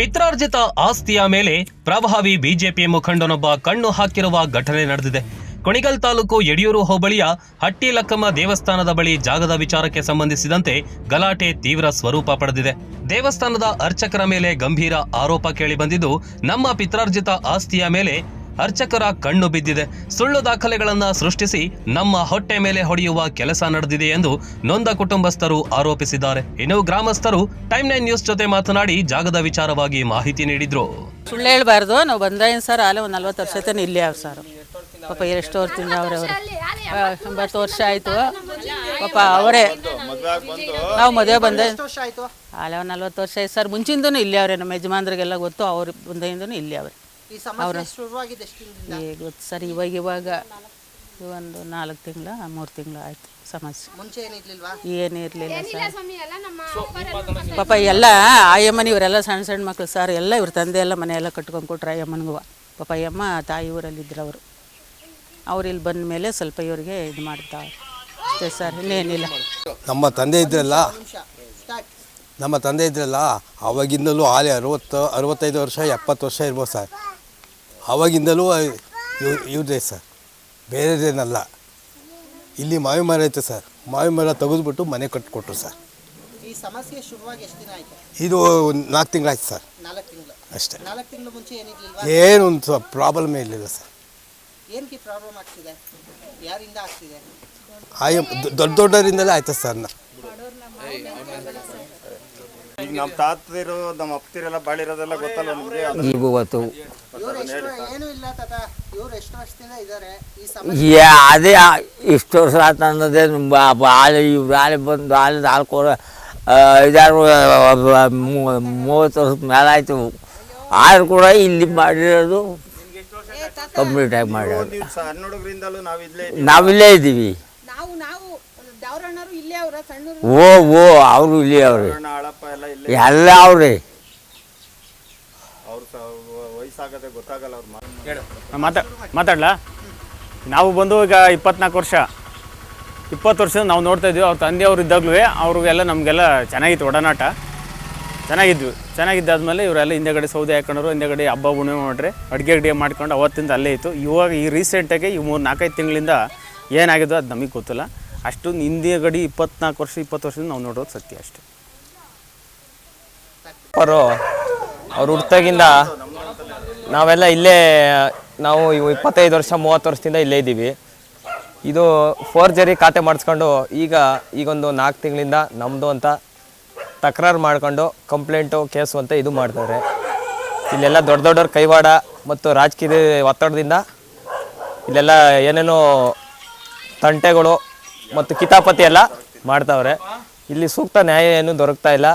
ಪಿತ್ರಾರ್ಜಿತ ಆಸ್ತಿಯ ಮೇಲೆ ಪ್ರಭಾವಿ ಬಿಜೆಪಿ ಮುಖಂಡನೊಬ್ಬ ಕಣ್ಣು ಹಾಕಿರುವ ಘಟನೆ ನಡೆದಿದೆ. ಕುಣಿಗಲ್ ತಾಲೂಕು ಯಡಿಯೂರು ಹೋಬಳಿಯ ಹಟ್ಟಿ ಲಕ್ಕಮ್ಮ ದೇವಸ್ಥಾನದ ಬಳಿ ಜಾಗದ ವಿಚಾರಕ್ಕೆ ಸಂಬಂಧಿಸಿದಂತೆ ಗಲಾಟೆ ತೀವ್ರ ಸ್ವರೂಪ ಪಡೆದಿದೆ. ದೇವಸ್ಥಾನದ ಅರ್ಚಕರ ಮೇಲೆ ಗಂಭೀರ ಆರೋಪ ಕೇಳಿಬಂದಿದ್ದು, ನಮ್ಮ ಪಿತ್ರಾರ್ಜಿತ ಆಸ್ತಿಯ ಮೇಲೆ ಅರ್ಚಕರ ಕಣ್ಣು ಬಿದ್ದಿದೆ. ಸುಳ್ಳು ದಾಖಲೆಗಳನ್ನ ಸೃಷ್ಟಿಸಿ ನಮ್ಮ ಹೊಟ್ಟೆ ಮೇಲೆ ಹೊಡೆಯುವ ಕೆಲಸ ನಡೆದಿದೆ ಎಂದು ನೊಂದ ಕುಟುಂಬಸ್ಥರು ಆರೋಪಿಸಿದ್ದಾರೆ. ಇನ್ನು ಗ್ರಾಮಸ್ಥರು ಟೈಮ್ ನೈನ್ ನ್ಯೂಸ್ ಜೊತೆ ಮಾತನಾಡಿ ಜಾಗದ ವಿಚಾರವಾಗಿ ಮಾಹಿತಿ ನೀಡಿದ್ರು. ಸುಳ್ಳು ಹೇಳ್ಬಾರ್ದು. ನಾವು ಬಂದಾಯಿನ ಸರ್ ಆಲೆ ಒಂದು ನಲ್ವತ್ತು ವರ್ಷ ಇಲ್ಲೇ ಅವ್ರು ಸರ್. ಪಾಪ ಎಷ್ಟು ವರ್ಷದಿಂದ ಅವ್ರೆ ಅವರು. ಒಂಬತ್ತು ವರ್ಷ ಆಯಿತು. ಪಾಪ ಅವರೇ. ನಾವು ಮದುವೆ ಬಂದೆ ಆಲೆ ಒಂದು ನಲ್ವತ್ತು ವರ್ಷ ಆಯ್ತು. ಸರ್, ಮುಂಚಿಂದನೂ ಇಲ್ಲೇ ಅವರೇ. ನಮ್ಮ ಯಜಮಾನ್ರಿಗೆಲ್ಲ ಗೊತ್ತು. ಅವ್ರು ಬಂದಾಯಿಂದನೂ ಇಲ್ಲೇ ಅವ್ರೆ. ಈ ಸಮಸ್ಯೆ ಶುರುವಾಗಿದೆ ಎಷ್ಟು ದಿನದಿಂದ ಈಗ ಗೊತ್ತು ಇವಾಗ ಇವಾಗ ಒಂದು ನಾಲ್ಕು ತಿಂಗಳ ಮೂರು ತಿಂಗಳು ಆಯ್ತು ಸಮಸ್ಯೆ. ಮುಂಚೆ ಏನಿರ್ಲಿಲ್ವಾ ಏನು ಇರಲಿಲ್ಲ ಸರ್. ಪಾಪ ಎಲ್ಲ ಆಯಮ್ಮನ ಇವರೆಲ್ಲ ಸಣ್ಣ ಸಣ್ಣ ಮಕ್ಕಳು ಸರ್ ಎಲ್ಲ ಇವ್ರ ತಂದೆ ಎಲ್ಲ ಮನೆ ಎಲ್ಲ ಕಟ್ಕೊಂಡು ಕೊಟ್ರೆ ಆಯಮ್ಮನಿಗೂ. ಪಾಪ ಅಯ್ಯಮ್ಮ ತಾಯಿ ಊರಲ್ಲಿದ್ದರು ಅವರು. ಅವ್ರು ಇಲ್ಲಿ ಬಂದ ಮೇಲೆ ಸ್ವಲ್ಪ ಇವರಿಗೆ ಇದು ಮಾಡ್ತಾವೆ ಅಷ್ಟೇ ಸರ್ ಇನ್ನೇನಿಲ್ಲ. ನಮ್ಮ ತಂದೆ ಇದ್ರಲ್ಲ? ನಮ್ಮ ತಂದೆ ಇದ್ರಲ್ಲ? ಅವಾಗಿಂದಲೂ ಆಲೆ ಅರವತ್ತು ಅರವತ್ತೈದು ವರ್ಷ ಎಪ್ಪತ್ತು ವರ್ಷ ಇರ್ಬೋದು ಸರ್. ಅವಾಗಿಂದಲೂ ಇವ್ ಇವ್ರದೇ ಸರ್ ಬೇರೆದೇನಲ್ಲ ಇಲ್ಲಿ ಮಾವಿ ಮರ ಐತೆ ಸರ್ ಮಾವಿ ಮರ ತೆಗೆದುಬಿಟ್ಟು ಮನೆ ಕಟ್ಟಿಕೊಟ್ರು ಸರ್ ಈ ಸಮಸ್ಯೆ ಶುರುವಾಗಿ ಎಷ್ಟು ದಿನ ಆಯ್ತು? ಇದು ನಾಲ್ಕು ತಿಂಗಳಾಯ್ತು ಸರ್ ನಾಲ್ಕು ತಿಂಗಳು. ಅಷ್ಟೇ. ನಾಲ್ಕು ತಿಂಗಳು ಮುಂಚೆ ಏನು ಒಂದು ಪ್ರಾಬ್ಲಮೇ ಇರಲಿಲ್ಲ ಸರ್ ಏನಕ್ಕೆ ಪ್ರಾಬ್ಲಮ್ ಆಗ್ತಿದೆ? ಯಾರಿಂದ ಆಗ್ತಿದೆ? ಆಯ ದೊಡ್ಡ ದೊಡ್ಡರಿಂದಲೇ ಆಯ್ತು ಸರ್ ನಾ. ಈಗ ನಮ್ಮ ತಾತದಿರು ನಮ್ಮ ಅಪ್ಪತಿರೆಲ್ಲ ಬಾಳಿರೋದೆಲ್ಲ ಗೊತ್ತಲ್ಲ ನಿಮಗೆ? ಈಗ ಗೊತ್ತು. ಏನು ಇಲ್ಲ ತಾತ. ಇವ್ರು ಎಷ್ಟು ವರ್ಷದಿಂದ ಇದ್ದಾರೆ. ಈ ಸಮಸ್ಯೆ ಯಾ ಅದೇ ಆ- ಇಷ್ಟು ವರ್ಷ ಆತ ಅನ್ನೋದೇ ಹಾಲು ಇವ್ರು ಹಾಲು ಬಂದು ಹಾಲು ನಾಲ್ಕು ಐದಾರು ಮೂವತ್ತು ವರ್ಷ ಮೇಲೆ ಆಯಿತು ಆದ್ರೂ ಕೂಡ ಇಲ್ಲಿ ಮಾಡಿರೋದು ಕಂಪ್ಲೀಟ್ ಆಗಿ ಮಾಡಿರೋದು. ನೀವು ಸಣ್ಣ ಹುಡುಗರಿಂದಲೂ ನಾವು ಇಲ್ಲೇ ನಾವಿಲ್ಲೇ ಇದ್ದೀವಿ ನಾವು ನಾವು ದೌರಣ್ಣರು ಇಲ್ಲೇ ಅವರ ಸಣ್ಣರು ಓ ಓ ಅವರು ಇಲ್ಲಿ ಅವ್ರಿ. ಆಳಪ್ಪ ಎಲ್ಲ ಅವ್ರಿ ಎಲ್ಲ ಅವ್ರೆ. ಅವ್ರು ಸ- ವಯಸ್ಸಾಗದೆ ಗೊತ್ತಾಗಲ್ಲ ಅವ್ರ ಮಾತು. ಮಾತಾ ಮಾತಾಡ್ಲಾ? ನಾವು ಬಂದು ಈಗ ಇಪ್ಪತ್ನಾಲ್ಕು ವರ್ಷ. ಇಪ್ಪತ್ತು ವರ್ಷ ನಾವು ನೋಡ್ತಾ ಇದ್ವಿ ಅವ್ರ ತಂದೆಯವ್ರು ಇದ್ದಾಗ್ಲೂ ಅವ್ರಿಗೆಲ್ಲ ನಮಗೆಲ್ಲ ಚೆನ್ನಾಗಿತ್ತು ಒಡನಾಟ. ಚೆನ್ನಾಗಿದ್ವಿ. ಚೆನ್ನಾಗಿದ್ದಾದ್ಮೇಲೆ ಇವರೆಲ್ಲ ಹಿಂದೆಗಡೆ ಸೌದೆ ಹಾಕೊಂಡ್ರು ಹಿಂದೆಗಡೆ ಹಬ್ಬ ಹುಣ್ಣಿಮೆ ಮಾಡ್ರಿ ಅಡುಗೆ ಅಡುಗೆ ಮಾಡ್ಕೊಂಡು ಅವತ್ತಿಂದ ಅಲ್ಲೇ ಇತ್ತು. ಇವಾಗ ಈ ರೀಸೆಂಟಾಗಿ ಈ ಮೂರು ನಾಲ್ಕೈದು ತಿಂಗಳಿಂದ ಏನಾಗಿದ್ದು ಅದು ನಮಗೆ ಗೊತ್ತಿಲ್ಲ. ಅಷ್ಟು ಗಡಿ ಇಪ್ಪತ್ನಾಲ್ಕು ವರ್ಷ, ಇಪ್ಪತ್ತು ವರ್ಷದಿಂದ ನಾವು ನೋಡೋದು ಸತ್ಯ ಅಷ್ಟೇ. ಅವರು, ಅವ್ರು ಹುಟ್ಟಾಗಿಂದ ನಾವೆಲ್ಲ ಇಲ್ಲೇ, ನಾವು ಇಪ್ಪತ್ತೈದು ವರ್ಷ, ಮೂವತ್ತು ವರ್ಷದಿಂದ ಇಲ್ಲೇ ಇದ್ದೀವಿ. ಇದು ಫೋರ್ಜರಿ ಖಾತೆ ಮಾಡಿಸ್ಕೊಂಡು ಈಗ, ಈಗೊಂದು ನಾಲ್ಕು ತಿಂಗಳಿಂದ ನಮ್ಮದು ಅಂತ ತಕರಾರು ಮಾಡ್ಕೊಂಡು ಕಂಪ್ಲೇಂಟು ಕೇಸು ಅಂತ ಇದು ಮಾಡ್ತಾರೆ. ಇಲ್ಲೆಲ್ಲ ದೊಡ್ಡ ದೊಡ್ಡವ್ರ ಕೈವಾಡ ಮತ್ತು ರಾಜಕೀಯ ಒತ್ತಡದಿಂದ ಇಲ್ಲೆಲ್ಲ ಏನೇನೋ ತಂಟೆಗಳು ಮತ್ತು ಕಿತಾಪತಿ ಎಲ್ಲ ಮಾಡ್ತಾವ್ರೆ. ಇಲ್ಲಿ ಸೂಕ್ತ ನ್ಯಾಯ ಏನು ದೊರಕ್ತಾ ಇಲ್ಲ.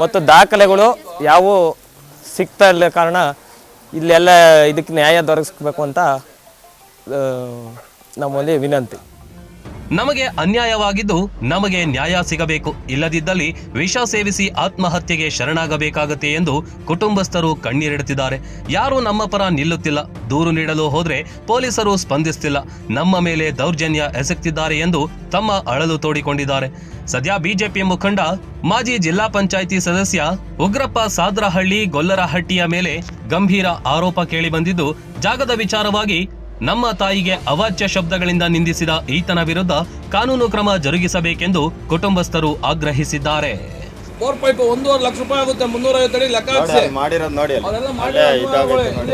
ಮತ್ತು ದಾಖಲೆಗಳು ಯಾವೂ ಸಿಗ್ತಾ ಇಲ್ಲ ಕಾರಣ ಇಲ್ಲೆಲ್ಲ ಇದಕ್ಕೆ ನ್ಯಾಯ ದೊರಕಿಸ್ಬೇಕು ಅಂತ ನಮ್ಮಲ್ಲಿ ವಿನಂತಿ. ನಮಗೆ ಅನ್ಯಾಯವಾಗಿದ್ದು ನಮಗೆ ನ್ಯಾಯ ಸಿಗಬೇಕು. ಇಲ್ಲದಿದ್ದಲ್ಲಿ ವಿಷ ಸೇವಿಸಿ ಆತ್ಮಹತ್ಯೆಗೆ ಶರಣಾಗಬೇಕಾಗತ್ತೆ ಎಂದು ಕುಟುಂಬಸ್ಥರು ಕಣ್ಣೀರಿಡುತ್ತಿದ್ದಾರೆ. ಯಾರೂ ನಮ್ಮ ಪರ ನಿಲ್ಲುತ್ತಿಲ್ಲ. ದೂರು ನೀಡಲು ಹೋದ್ರೆ ಪೊಲೀಸರು ಸ್ಪಂದಿಸ್ತಿಲ್ಲ. ನಮ್ಮ ಮೇಲೆ ದೌರ್ಜನ್ಯ ಎಸಗ್ತಿದ್ದಾರೆ ಎಂದು ತಮ್ಮ ಅಳಲು ತೋಡಿಕೊಂಡಿದ್ದಾರೆ. ಸದ್ಯ ಬಿಜೆಪಿ ಮುಖಂಡ, ಮಾಜಿ ಜಿಲ್ಲಾ ಪಂಚಾಯಿತಿ ಸದಸ್ಯ ಉಗ್ರಪ್ಪ ಸಾದ್ರಹಳ್ಳಿ ಗೊಲ್ಲರಹಟ್ಟಿಯ ಮೇಲೆ ಗಂಭೀರ ಆರೋಪ ಕೇಳಿಬಂದಿದ್ದು ಜಾಗದ ವಿಚಾರವಾಗಿ ನಮ್ಮ ತಾಯಿಗೆ ಅವಾಚ್ಯ ಶಬ್ದಗಳಿಂದ ನಿಂದಿಸಿದ ಈತನ ವಿರುದ್ಧ ಕಾನೂನು ಕ್ರಮ ಜರುಗಿಸಬೇಕೆಂದು ಕುಟುಂಬಸ್ಥರು ಆಗ್ರಹಿಸಿದ್ದಾರೆ. ಬೋರ್ ಪೈಪ್ ಒಂದೂವರೆ ಲಕ್ಷ ರೂಪಾಯಿ ಆಗುತ್ತೆ ಮುನ್ನೂರೈವತ್ತು ಅಡಿ ಲೆಕ್ಕ ಹಾಕ್ಸಿ. ಅಲ್ಲಿ ಮಾಡಿರೋದು ನೋಡಿ ಅಲ್ಲಿ. ಅವರೆಲ್ಲ ಅಲ್ಲೇ ಮಾಡಿ ಇದಾಗುತ್ತೆ ನೋಡಿ.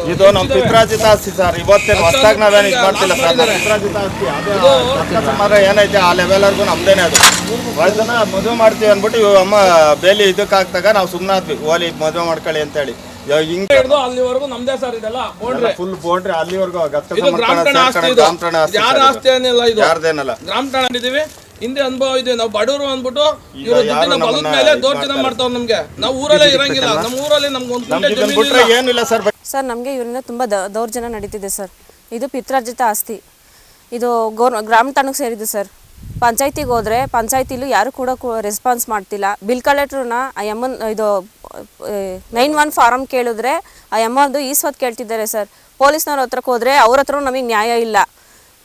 ಇಲ್ಲಿ ಇದು ನಮ್ಮ ಪಿತ್ರಾಜಿತ ಆಸ್ತಿ ಸರ್. ಇವತ್ತೇನು ಹೊಸ್ದಾಗಿ ನಾವೇನು ಇದು ಮಾಡ್ತಿಲ್ಲ ಸರ್. ನಮ್ಮ ಪಿತ್ರಾಜಿತ ಆಸ್ತಿ ಅದೇ ಏನೈತೆ ಆ ಲೆವೆಲ್ವರೆಗೂ ನಮ್ದೇನೆ ಅದು. ವಯಸ್ಸನ್ನ ಮದುವೆ ಮಾಡ್ತೀವಿ ಅಂದ್ಬಿಟ್ಟು ಇವ್ ಅಮ್ಮ ಬೇಲಿ ಇದಕ್ಕೆ ಹಾಕ್ದಾಗ ನಾವು ಸುಮ್ಮನೆ ಆದ್ವಿ. ಓಲಿ ಮದುವೆ ಮಾಡ್ಕೊಳ್ಳಿ ಅಂತೇಳಿ. ಹಿಂಗೆ ಹಿಡಿದು ಅಲ್ಲಿವರೆಗೂ ನಮ್ದೇ ಸರ್ ಇದೆಲ್ಲ? ಬೋಂಡ್ರೆ. ಫುಲ್ ಬೋಂಡ್ರಿ ಅಲ್ಲಿವರೆಗೂ ಗತ್ತ ಇದು ಗ್ರಾಮ ಠಾಣೆ ಆಸ್ತಿ ಇದು. ಗ್ರಾಮ ಠಾಣೆ ಆಸ್ತಿ ಯಾರ ಸರ್ ಆಸ್ತಿ ಏನಿಲ್ಲ ಇದು? ಯಾರ್ದೇನಲ್ಲ. ಗ್ರಾಮ ಠಾಣೆ ಇದೀವಿ ಹಿಂದೆ ಅನುಭವ ಇದೆ. ನಾವು ಬಡವರು ಅಂದ್ಬಿಟ್ಟು ಇವರು ಯಾರು ದುಡ್ಡಿನ ಬಲದ ಮೇಲೆ ದೋರ್ಜನ. ಮಾಡ್ತಾವ್ ನಮ್ಗೆ. ನಾವು ಊರಲ್ಲೇ ಇರಂಗಿಲ್ಲ. ನಮ್ಮ ಊರಲ್ಲಿ ನಮ್ಗೆ ಒಂದು ಗುಂಟೆ ನಮ್ಗೆ ಇದನ್ನ ಜಮೀನು ಇಲ್ಲ. ಏನಿಲ್ಲ ಸರ್ ಸರ್ ನಮಗೆ ಇವರಿಂದ ತುಂಬಾ ದ- ದೌರ್ಜನ್ಯ ನಡೀತಿದೆ ಸರ್. ಇದು ಪಿತ್ರಾರ್ಜಿತ ಆಸ್ತಿ. ಇದು ಗೌರ್ ಗ್ರಾಮ ತಾಣಕ್ಕೆ ಸೇರಿದ್ದು ಸರ್. ಪಂಚಾಯತಿಗೆ ಹೋದರೆ ಪಂಚಾಯತಿಲೂ ಯಾರು ಕೂಡ ರೆಸ್ಪಾನ್ಸ್ ಮಾಡ್ತಿಲ್ಲ. ಬಿಲ್ ಕಲೆಕ್ಟ್ರನ್ನ ಆ ಎಮ್ಮನ್ ಇದು ನೈನ್ ಒನ್ ಫಾರಮ್ ಕೇಳಿದ್ರೆ ಆ ಎಮ್ಮದು ಈಸ್ವತ್ ಕೇಳ್ತಿದ್ದಾರೆ ಸರ್. ಪೊಲೀಸ್ನವ್ರ ಹತ್ರಕ್ಕೆ ಹೋದರೆ ಅವ್ರ ಹತ್ರ ನಮಗೆ ನ್ಯಾಯ ಇಲ್ಲ.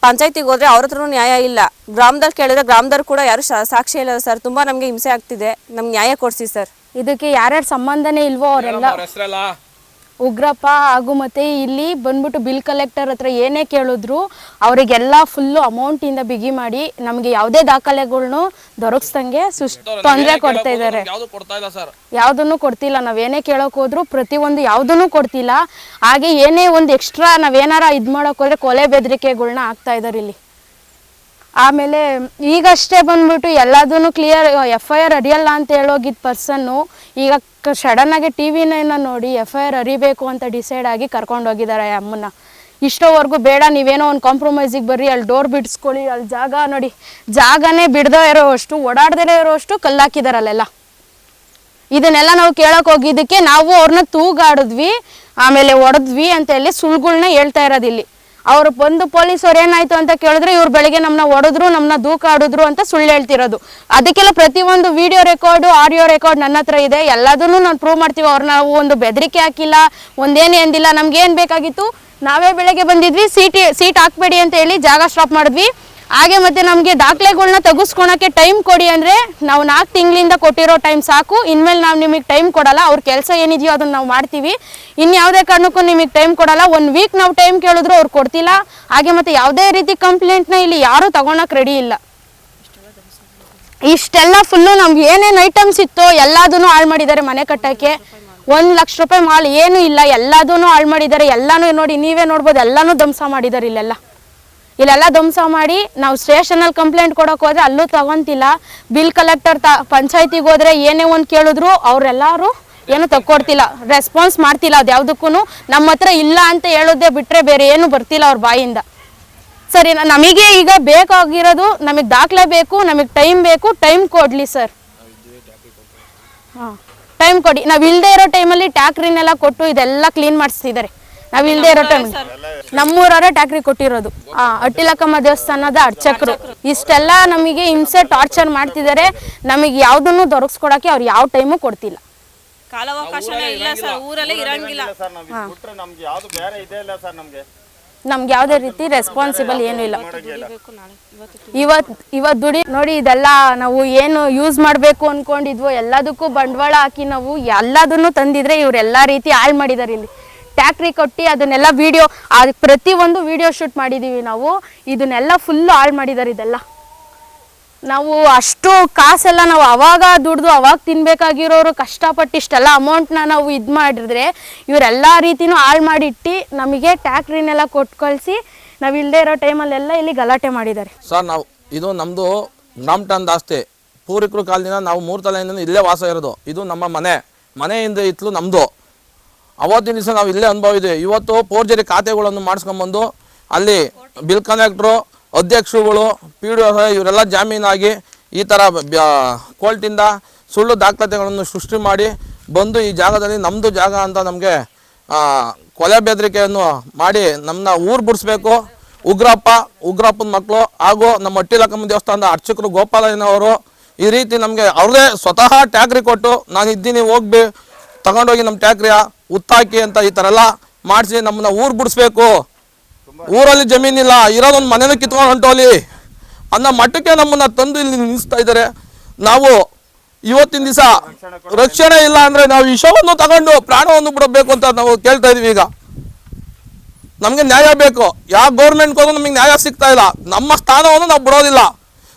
ಪಂಚಾಯತಿಗೆ ಹೋದ್ರೆ ಅವ್ರ ಹತ್ರನೂ ನ್ಯಾಯ ಇಲ್ಲ. ಗ್ರಾಮದಲ್ಲಿ ಕೇಳಿದ್ರೆ ಗ್ರಾಮದವ್ರು ಕೂಡ ಯಾರು ಸಾಕ್ಷಿ ಇಲ್ಲ ಸರ್. ತುಂಬ ನಮಗೆ ಹಿಂಸೆ ಆಗ್ತಿದೆ. ನಮ್ಗೆ ನ್ಯಾಯ ಕೊಡಿಸಿ ಸರ್. ಇದಕ್ಕೆ ಯಾರ್ಯಾರ ಸಂಬಂಧನೇ ಇಲ್ವೋ ಅವರೆಲ್ಲ? ಉಗ್ರಪ್ಪ ಹಾಗೂ ಮತ್ತೆ ಇಲ್ಲಿ ಬಂದ್ಬಿಟ್ಟು ಬಿಲ್ ಕಲೆಕ್ಟರ್ ಹತ್ರ ಏನೇ ಕೇಳಿದ್ರು ಅವರಿಗೆಲ್ಲ ಫುಲ್ಲು ಅಮೌಂಟಿಂದ ಬಿಗಿ ಮಾಡಿ ನಮಗೆ ಯಾವುದೇ ದಾಖಲೆಗಳ್ನು ದೊರಕಿಸ್ದಂಗೆ ತೊಂದರೆ ಕೊಡ್ತಾ ಇದ್ದಾರೆ. ಯಾವುದನ್ನು ಕೊಡ್ತಿಲ್ಲ. ನಾವೇನೇ ಕೇಳೋಕೆ ಹೋದ್ರು ಪ್ರತಿಯೊಂದು ಯಾವುದನ್ನು ಕೊಡ್ತಿಲ್ಲ. ಹಾಗೆ ಏನೇ ಒಂದು ಎಕ್ಸ್ಟ್ರಾ ನಾವೇನಾರ ಇದ್ ಮಾಡೋಕೆ ಹೋದ್ರೆ ಕೊಲೆ ಬೆದರಿಕೆಗಳ್ನ ಹಾಕ್ತಾ ಇದ್ದಾರೆ ಇಲ್ಲಿ. ಆಮೇಲೆ ಈಗಷ್ಟೇ ಬಂದ್ಬಿಟ್ಟು ಎಲ್ಲದನ್ನು ಕ್ಲಿಯರ್ ಎಫ್ ಐ ಆರ್ ಅಡಿಯಲ್ಲ ಅಂತ ಹೇಳೋಗಿದ್ದ ಪರ್ಸನ್ನು ಈಗ ಸಡನ್ನಾಗಿ ಟಿ ವಿನ ನೋಡಿ ಎಫ್ ಐ ಆರ್ ಅರಿಬೇಕು ಅಂತ ಡಿಸೈಡ್ ಆಗಿ ಕರ್ಕೊಂಡು ಆ ಅಮ್ಮನ್ನ. ಇಷ್ಟೋವರೆಗೂ ಬೇಡ, ನೀವೇನೋ ಒಂದು ಕಾಂಪ್ರಮೈಸಿಗೆ ಬರ್ರಿ, ಅಲ್ಲಿ ಡೋರ್ ಬಿಡಿಸ್ಕೊಳ್ಳಿ, ಅಲ್ಲಿ ಜಾಗ ನೋಡಿ. ಜಾಗನೇ ಬಿಡದೇ ಇರೋವಷ್ಟು ಓಡಾಡದೇ ಇರೋವಷ್ಟು ಕಲ್ಲು ಹಾಕಿದಾರಲ್ಲೆಲ್ಲ ಇದನ್ನೆಲ್ಲ ನಾವು ಕೇಳಕ್ ಹೋಗಿದ್ದಕ್ಕೆ ನಾವು ಅವ್ರನ್ನ ತೂಗಾಡಿದ್ವಿ, ಆಮೇಲೆ ಹೊಡೆದ್ವಿ ಅಂತ ಹೇಳಿ ಸುಳ್ಗಳನ್ನ ಹೇಳ್ತಾ ಇರೋದು ಇಲ್ಲಿ. ಅವ್ರು ಬಂದು ಪೊಲೀಸವ್ರು ಏನಾಯ್ತು ಅಂತ ಕೇಳಿದ್ರೆ ಇವ್ರು ಬೆಳಿಗ್ಗೆ ನಮ್ಮನ್ನ ಹೊಡೆದ್ರು ನಮ್ಮನ್ನ ದೂಕಾಡಿದ್ರು ಅಂತ ಸುಳ್ಳು ಹೇಳ್ತಿರೋದು. ಅದಕ್ಕೆಲ್ಲ ಪ್ರತಿಯೊಂದು ವಿಡಿಯೋ ರೆಕಾರ್ಡು ಆಡಿಯೋ ರೆಕಾರ್ಡ್ ನನ್ನ ಹತ್ರ ಇದೆ. ಎಲ್ಲದನ್ನು ನಾನು ಪ್ರೂವ್ ಮಾಡ್ತೀವಿ. ಅವ್ರು ನಾವು ಒಂದು ಬೆದರಿಕೆ ಹಾಕಿಲ್ಲ ಒಂದೇನು ಎಂದಿಲ್ಲ, ನಮ್ಗೆ ಏನು ಬೇಕಾಗಿತ್ತು? ನಾವೇ ಬೆಳಗ್ಗೆ ಬಂದಿದ್ವಿ, ಸೀಟ್ ಸೀಟ್ ಹಾಕ್ಬೇಡಿ ಅಂತ ಹೇಳಿ ಜಾಗ ಸ್ಟಾಪ್ ಮಾಡಿದ್ವಿ. ಹಾಗೆ ಮತ್ತೆ ನಮಗೆ ದಾಖಲೆಗಳನ್ನ ತೆಗೆಸ್ಕೊಳಕ್ಕೆ ಟೈಮ್ ಕೊಡಿ ಅಂದರೆ ನಾವು ನಾಲ್ಕು ತಿಂಗಳಿಂದ ಕೊಟ್ಟಿರೋ ಟೈಮ್ ಸಾಕು. ಇನ್ಮೇಲೆ ನಾವು ನಿಮಗೆ ಟೈಮ್ ಕೊಡಲ್ಲ. ಅವ್ರ ಕೆಲಸ ಏನಿದೆಯೋ ಅದನ್ನು ನಾವು ಮಾಡ್ತೀವಿ. ಇನ್ನು ಯಾವುದೇ ಕಾರಣಕ್ಕೂ ನಿಮಗೆ ಟೈಮ್ ಕೊಡಲ್ಲ. ಒನ್ ವೀಕ್ ನಾವು ಟೈಮ್ ಕೇಳಿದ್ರು ಅವ್ರು ಕೊಡ್ತಿಲ್ಲ. ಹಾಗೆ ಮತ್ತೆ ಯಾವುದೇ ರೀತಿ ಕಂಪ್ಲೇಂಟ್ನ ಇಲ್ಲಿ ಯಾರೂ ತಗೊಳಕ್ಕೆ ರೆಡಿ ಇಲ್ಲ. ಇಷ್ಟೆಲ್ಲ ಫುಲ್ಲು ನಮ್ಗೆ ಏನೇನು ಐಟಮ್ಸ್ ಇತ್ತೋ ಎಲ್ಲದನ್ನು ಹಾಳು ಮಾಡಿದ್ದಾರೆ ಮನೆ ಕಟ್ಟಕ್ಕೆ. ಒಂದು ಲಕ್ಷ ರೂಪಾಯಿ ಮಾಲ್ ಏನೂ ಇಲ್ಲ. ಎಲ್ಲದೂ ಹಾಳು ಮಾಡಿದ್ದಾರೆ ಎಲ್ಲನೂ ನೋಡಿ ನೀವೇ ನೋಡ್ಬೋದು. ಎಲ್ಲನೂ ಧ್ವಂಸ ಮಾಡಿದ್ದಾರೆ ಇಲ್ಲೆಲ್ಲ. ಇಲ್ಲೆಲ್ಲ ಧ್ವಂಸ ಮಾಡಿ ನಾವು ಸ್ಟೇಷನಲ್ಲಿ ಕಂಪ್ಲೇಂಟ್ ಕೊಡೋಕೆ ಹೋದ್ರೆ ಅಲ್ಲೂ ತಗೊಂತಿಲ್ಲ. ಬಿಲ್ ಕಲೆಕ್ಟರ್ ತ ಪಂಚಾಯತಿಗೆ ಹೋದ್ರೆ ಏನೇ ಒಂದು ಕೇಳಿದ್ರು ಅವರೆಲ್ಲರೂ ಏನು ತಕ್ಕೊಡ್ತಿಲ್ಲ. ರೆಸ್ಪಾನ್ಸ್ ಮಾಡ್ತಿಲ್ಲ ಅದು ಯಾವುದಕ್ಕೂ ನಮ್ಮ ಹತ್ರ ಇಲ್ಲ ಅಂತ ಹೇಳೋದೇ ಬಿಟ್ಟರೆ ಬೇರೆ ಏನು ಬರ್ತಿಲ್ಲ ಅವ್ರ ಬಾಯಿಂದ. ಸರಿ ನಮಗೆ ಈಗ ಬೇಕಾಗಿರೋದು ನಮಗೆ ದಾಖಲೆ ಬೇಕು ನಮಗೆ ಟೈಮ್ ಬೇಕು ಟೈಮ್ ಕೊಡಲಿ ಸರ್. ಹಾಂ ಟೈಮ್ ಕೊಡಿ. ನಾವು ಇಲ್ಲದೆ ಇರೋ ಟೈಮಲ್ಲಿ ಟ್ಯಾಕ್ರಿನೆಲ್ಲ ಕೊಟ್ಟು ಇದೆಲ್ಲ ಕ್ಲೀನ್ ಮಾಡಿಸ್ತಿದ್ದಾರೆ ನಾವು ಇಲ್ಲದೆ ಇರೋ ಟೈಮ್ ನಮ್ಮೂರವರೇ ಟ್ಯಾಕ್ರಿ ಕೊಟ್ಟಿರೋದು. ಆ ಅಟ್ಟಿಲಕ್ಕಮ್ಮ ದೇವಸ್ಥಾನದ ಅರ್ಚಕರು. ಇಷ್ಟೆಲ್ಲ ನಮಗೆ ಹಿಂಸೆ ಟಾರ್ಚರ್ ಮಾಡ್ತಿದ್ದಾರೆ. ನಮಗೆ ಯಾವುದನ್ನು ದೊರಕಿಸ್ಕೊಡಕ್ಕೆ ಅವ್ರು ಯಾವ ಟೈಮು ಕೊಡ್ತಿಲ್ಲ. ಕಾಲಾವಕಾಶನೇ ಇಲ್ಲ ಸರ್. ಊರಲ್ಲೇ ಇರಂಗಿಲ್ಲ. ಸರ್ ನಾವು ಇದು ಬಿಟ್ರೆ ನಮ್ಗೆ ಯಾವ್ದು ಬೇರೆ ಇದೇ ಇಲ್ಲ ಸರ್ ನಮ್ಗೆ. ನಮ್ಗೆ ಯಾವುದೇ ರೀತಿ ರೆಸ್ಪಾನ್ಸಿಬಲ್ ಏನೂ ಇಲ್ಲ. ಇವತ್ ಇವತ್ ದುಡಿ ನೋಡಿ ಇದೆಲ್ಲ ನಾವು ಏನು ಯೂಸ್ ಮಾಡಬೇಕು ಅನ್ಕೊಂಡಿದ್ವೋ ಎಲ್ಲದಕ್ಕೂ ಬಂಡವಾಳ ಹಾಕಿ ನಾವು ಎಲ್ಲದನ್ನು ತಂದಿದ್ರೆ ಇವ್ರೆಲ್ಲಾ ರೀತಿ ಹಾಳು ಮಾಡಿದಾರೆ ಇಲ್ಲಿ. ಟ್ಯಾಕ್ಟ್ರಿ ಕೊಟ್ಟು ಅದನ್ನೆಲ್ಲ ವಿಡಿಯೋ ಪ್ರತಿಯೊಂದು ವಿಡಿಯೋ ಶೂಟ್ ಮಾಡಿದ್ದೀವಿ ನಾವು. ಇದನ್ನೆಲ್ಲ ಫುಲ್ಲು ಹಾಳು ಮಾಡಿದ್ದಾರೆ ಇದೆಲ್ಲ. ನಾವು ಅಷ್ಟು ಕಾಸೆಲ್ಲ ನಾವು ಅವಾಗ ದುಡ್ದು ಅವಾಗ ತಿನ್ಬೇಕಾಗಿರೋರು ಕಷ್ಟಪಟ್ಟು ಇಷ್ಟೆಲ್ಲ ಅಮೌಂಟ್ನ ನಾವು ಇದು ಮಾಡಿದ್ರೆ ಇವರೆಲ್ಲ ರೀತಿನೂ ಹಾಳು ಮಾಡಿಟ್ಟು ನಮಗೆ ಟ್ಯಾಕ್ಟ್ರಿನೆಲ್ಲ ಕೊಟ್ಟು ಕಳಿಸಿ ನಾವು ಇಲ್ಲದೆ ಇರೋ ಟೈಮಲ್ಲೆಲ್ಲ ಇಲ್ಲಿ ಗಲಾಟೆ ಮಾಡಿದ್ದಾರೆ ಸರ್, ನಾವು ಇದು ನಮ್ಮದು ನಮ್ಮ ಟನ್ ಆಸ್ತಿ ಪೂರ್ವಿಕರು ಕಾಲದಿಂದ ನಾವು ಮೂರು ತಲೆಯಿಂದ ಇಲ್ಲೇ ವಾಸ ಇರೋದು. ಇದು ನಮ್ಮ ಮನೆ. ಮನೆಯಿಂದ ಇತ್ಲು ನಮ್ಮದು ಅವತ್ತಿನ ದಿವಸ ನಾವು ಇಲ್ಲೇ ಅನುಭವ ಇದೆ ಇವತ್ತು ಪೋರ್ಜರಿ ಖಾತೆಗಳನ್ನು ಮಾಡಿಸ್ಕೊಂಬಂದು ಅಲ್ಲಿ ಬಿಲ್ ಕನೆಕ್ಟ್ರು ಅಧ್ಯಕ್ಷರುಗಳು ಪಿ ಡಿ ಇವರೆಲ್ಲ ಜಾಮೀನಾಗಿ ಈ ಥರ ಕೋರ್ಟಿಂದ ಸುಳ್ಳು ದಾಖಲಾತಿಗಳನ್ನು ಸೃಷ್ಟಿ ಮಾಡಿ ಬಂದು ಈ ಜಾಗದಲ್ಲಿ ನಮ್ಮದು ಜಾಗ ಅಂತ ನಮಗೆ ಕೊಲೆ ಬೆದರಿಕೆಯನ್ನು ಮಾಡಿ ನಮ್ಮನ್ನ ಊರು ಬಿಡಿಸ್ಬೇಕು. ಉಗ್ರಪ್ಪ, ಉಗ್ರಪ್ಪನ ಮಕ್ಕಳು ಹಾಗೂ ನಮ್ಮ ಹಟ್ಟಿಲಕ್ಕಮ್ಮ ದೇವಸ್ಥಾನದ ಅರ್ಚಕರು ಗೋಪಾಲಯ್ಯನವರು ಈ ರೀತಿ ನಮಗೆ ಅವ್ರದೇ ಸ್ವತಃ ಟ್ಯಾಕ್ರಿ ಕೊಟ್ಟು ನಾನು ಇದ್ದೀನಿ ಹೋಗ್ಬಿ ತಗೊಂಡೋಗಿ ನಮ್ಮ ಟ್ಯಾಕ್ರಿಯ ಉತ್ತಾಕಿ ಅಂತ ಈ ಥರ ಎಲ್ಲ ಮಾಡಿಸಿ ನಮ್ಮನ್ನ ಊರು ಬಿಡಿಸ್ಬೇಕು. ಊರಲ್ಲಿ ಜಮೀನಿಲ್ಲ ಇರೋದೊಂದು ಮನೇನ ಕಿತ್ಕೊಂಡು ಹೊಂಟೋಲಿ. ಅನ್ನೋ ಮಟ್ಟಕ್ಕೆ ನಮ್ಮನ್ನ ತಂದು ಇಲ್ಲಿ ನಿಲ್ಲಿಸ್ತಾ ಇದ್ದಾರೆ. ನಾವು ಇವತ್ತಿನ ದಿವಸ ರಕ್ಷಣೆ ಇಲ್ಲ ಅಂದ್ರೆ ನಾವು ವಿಷವನ್ನು ತಗೊಂಡು ಪ್ರಾಣವನ್ನು ಬಿಡಬೇಕು ಅಂತ ನಾವು ಕೇಳ್ತಾ ಇದೀವಿ ಈಗ. ನಮಗೆ ನ್ಯಾಯ ಬೇಕು. ಯಾವ ಗೌರ್ಮೆಂಟ್ ಹೋದ್ರೂ ನಮಗೆ ನ್ಯಾಯ ಸಿಗ್ತಾ ಇಲ್ಲ. ನಮ್ಮ ಸ್ಥಾನವನ್ನು ನಾವು ಬಿಡೋದಿಲ್ಲ.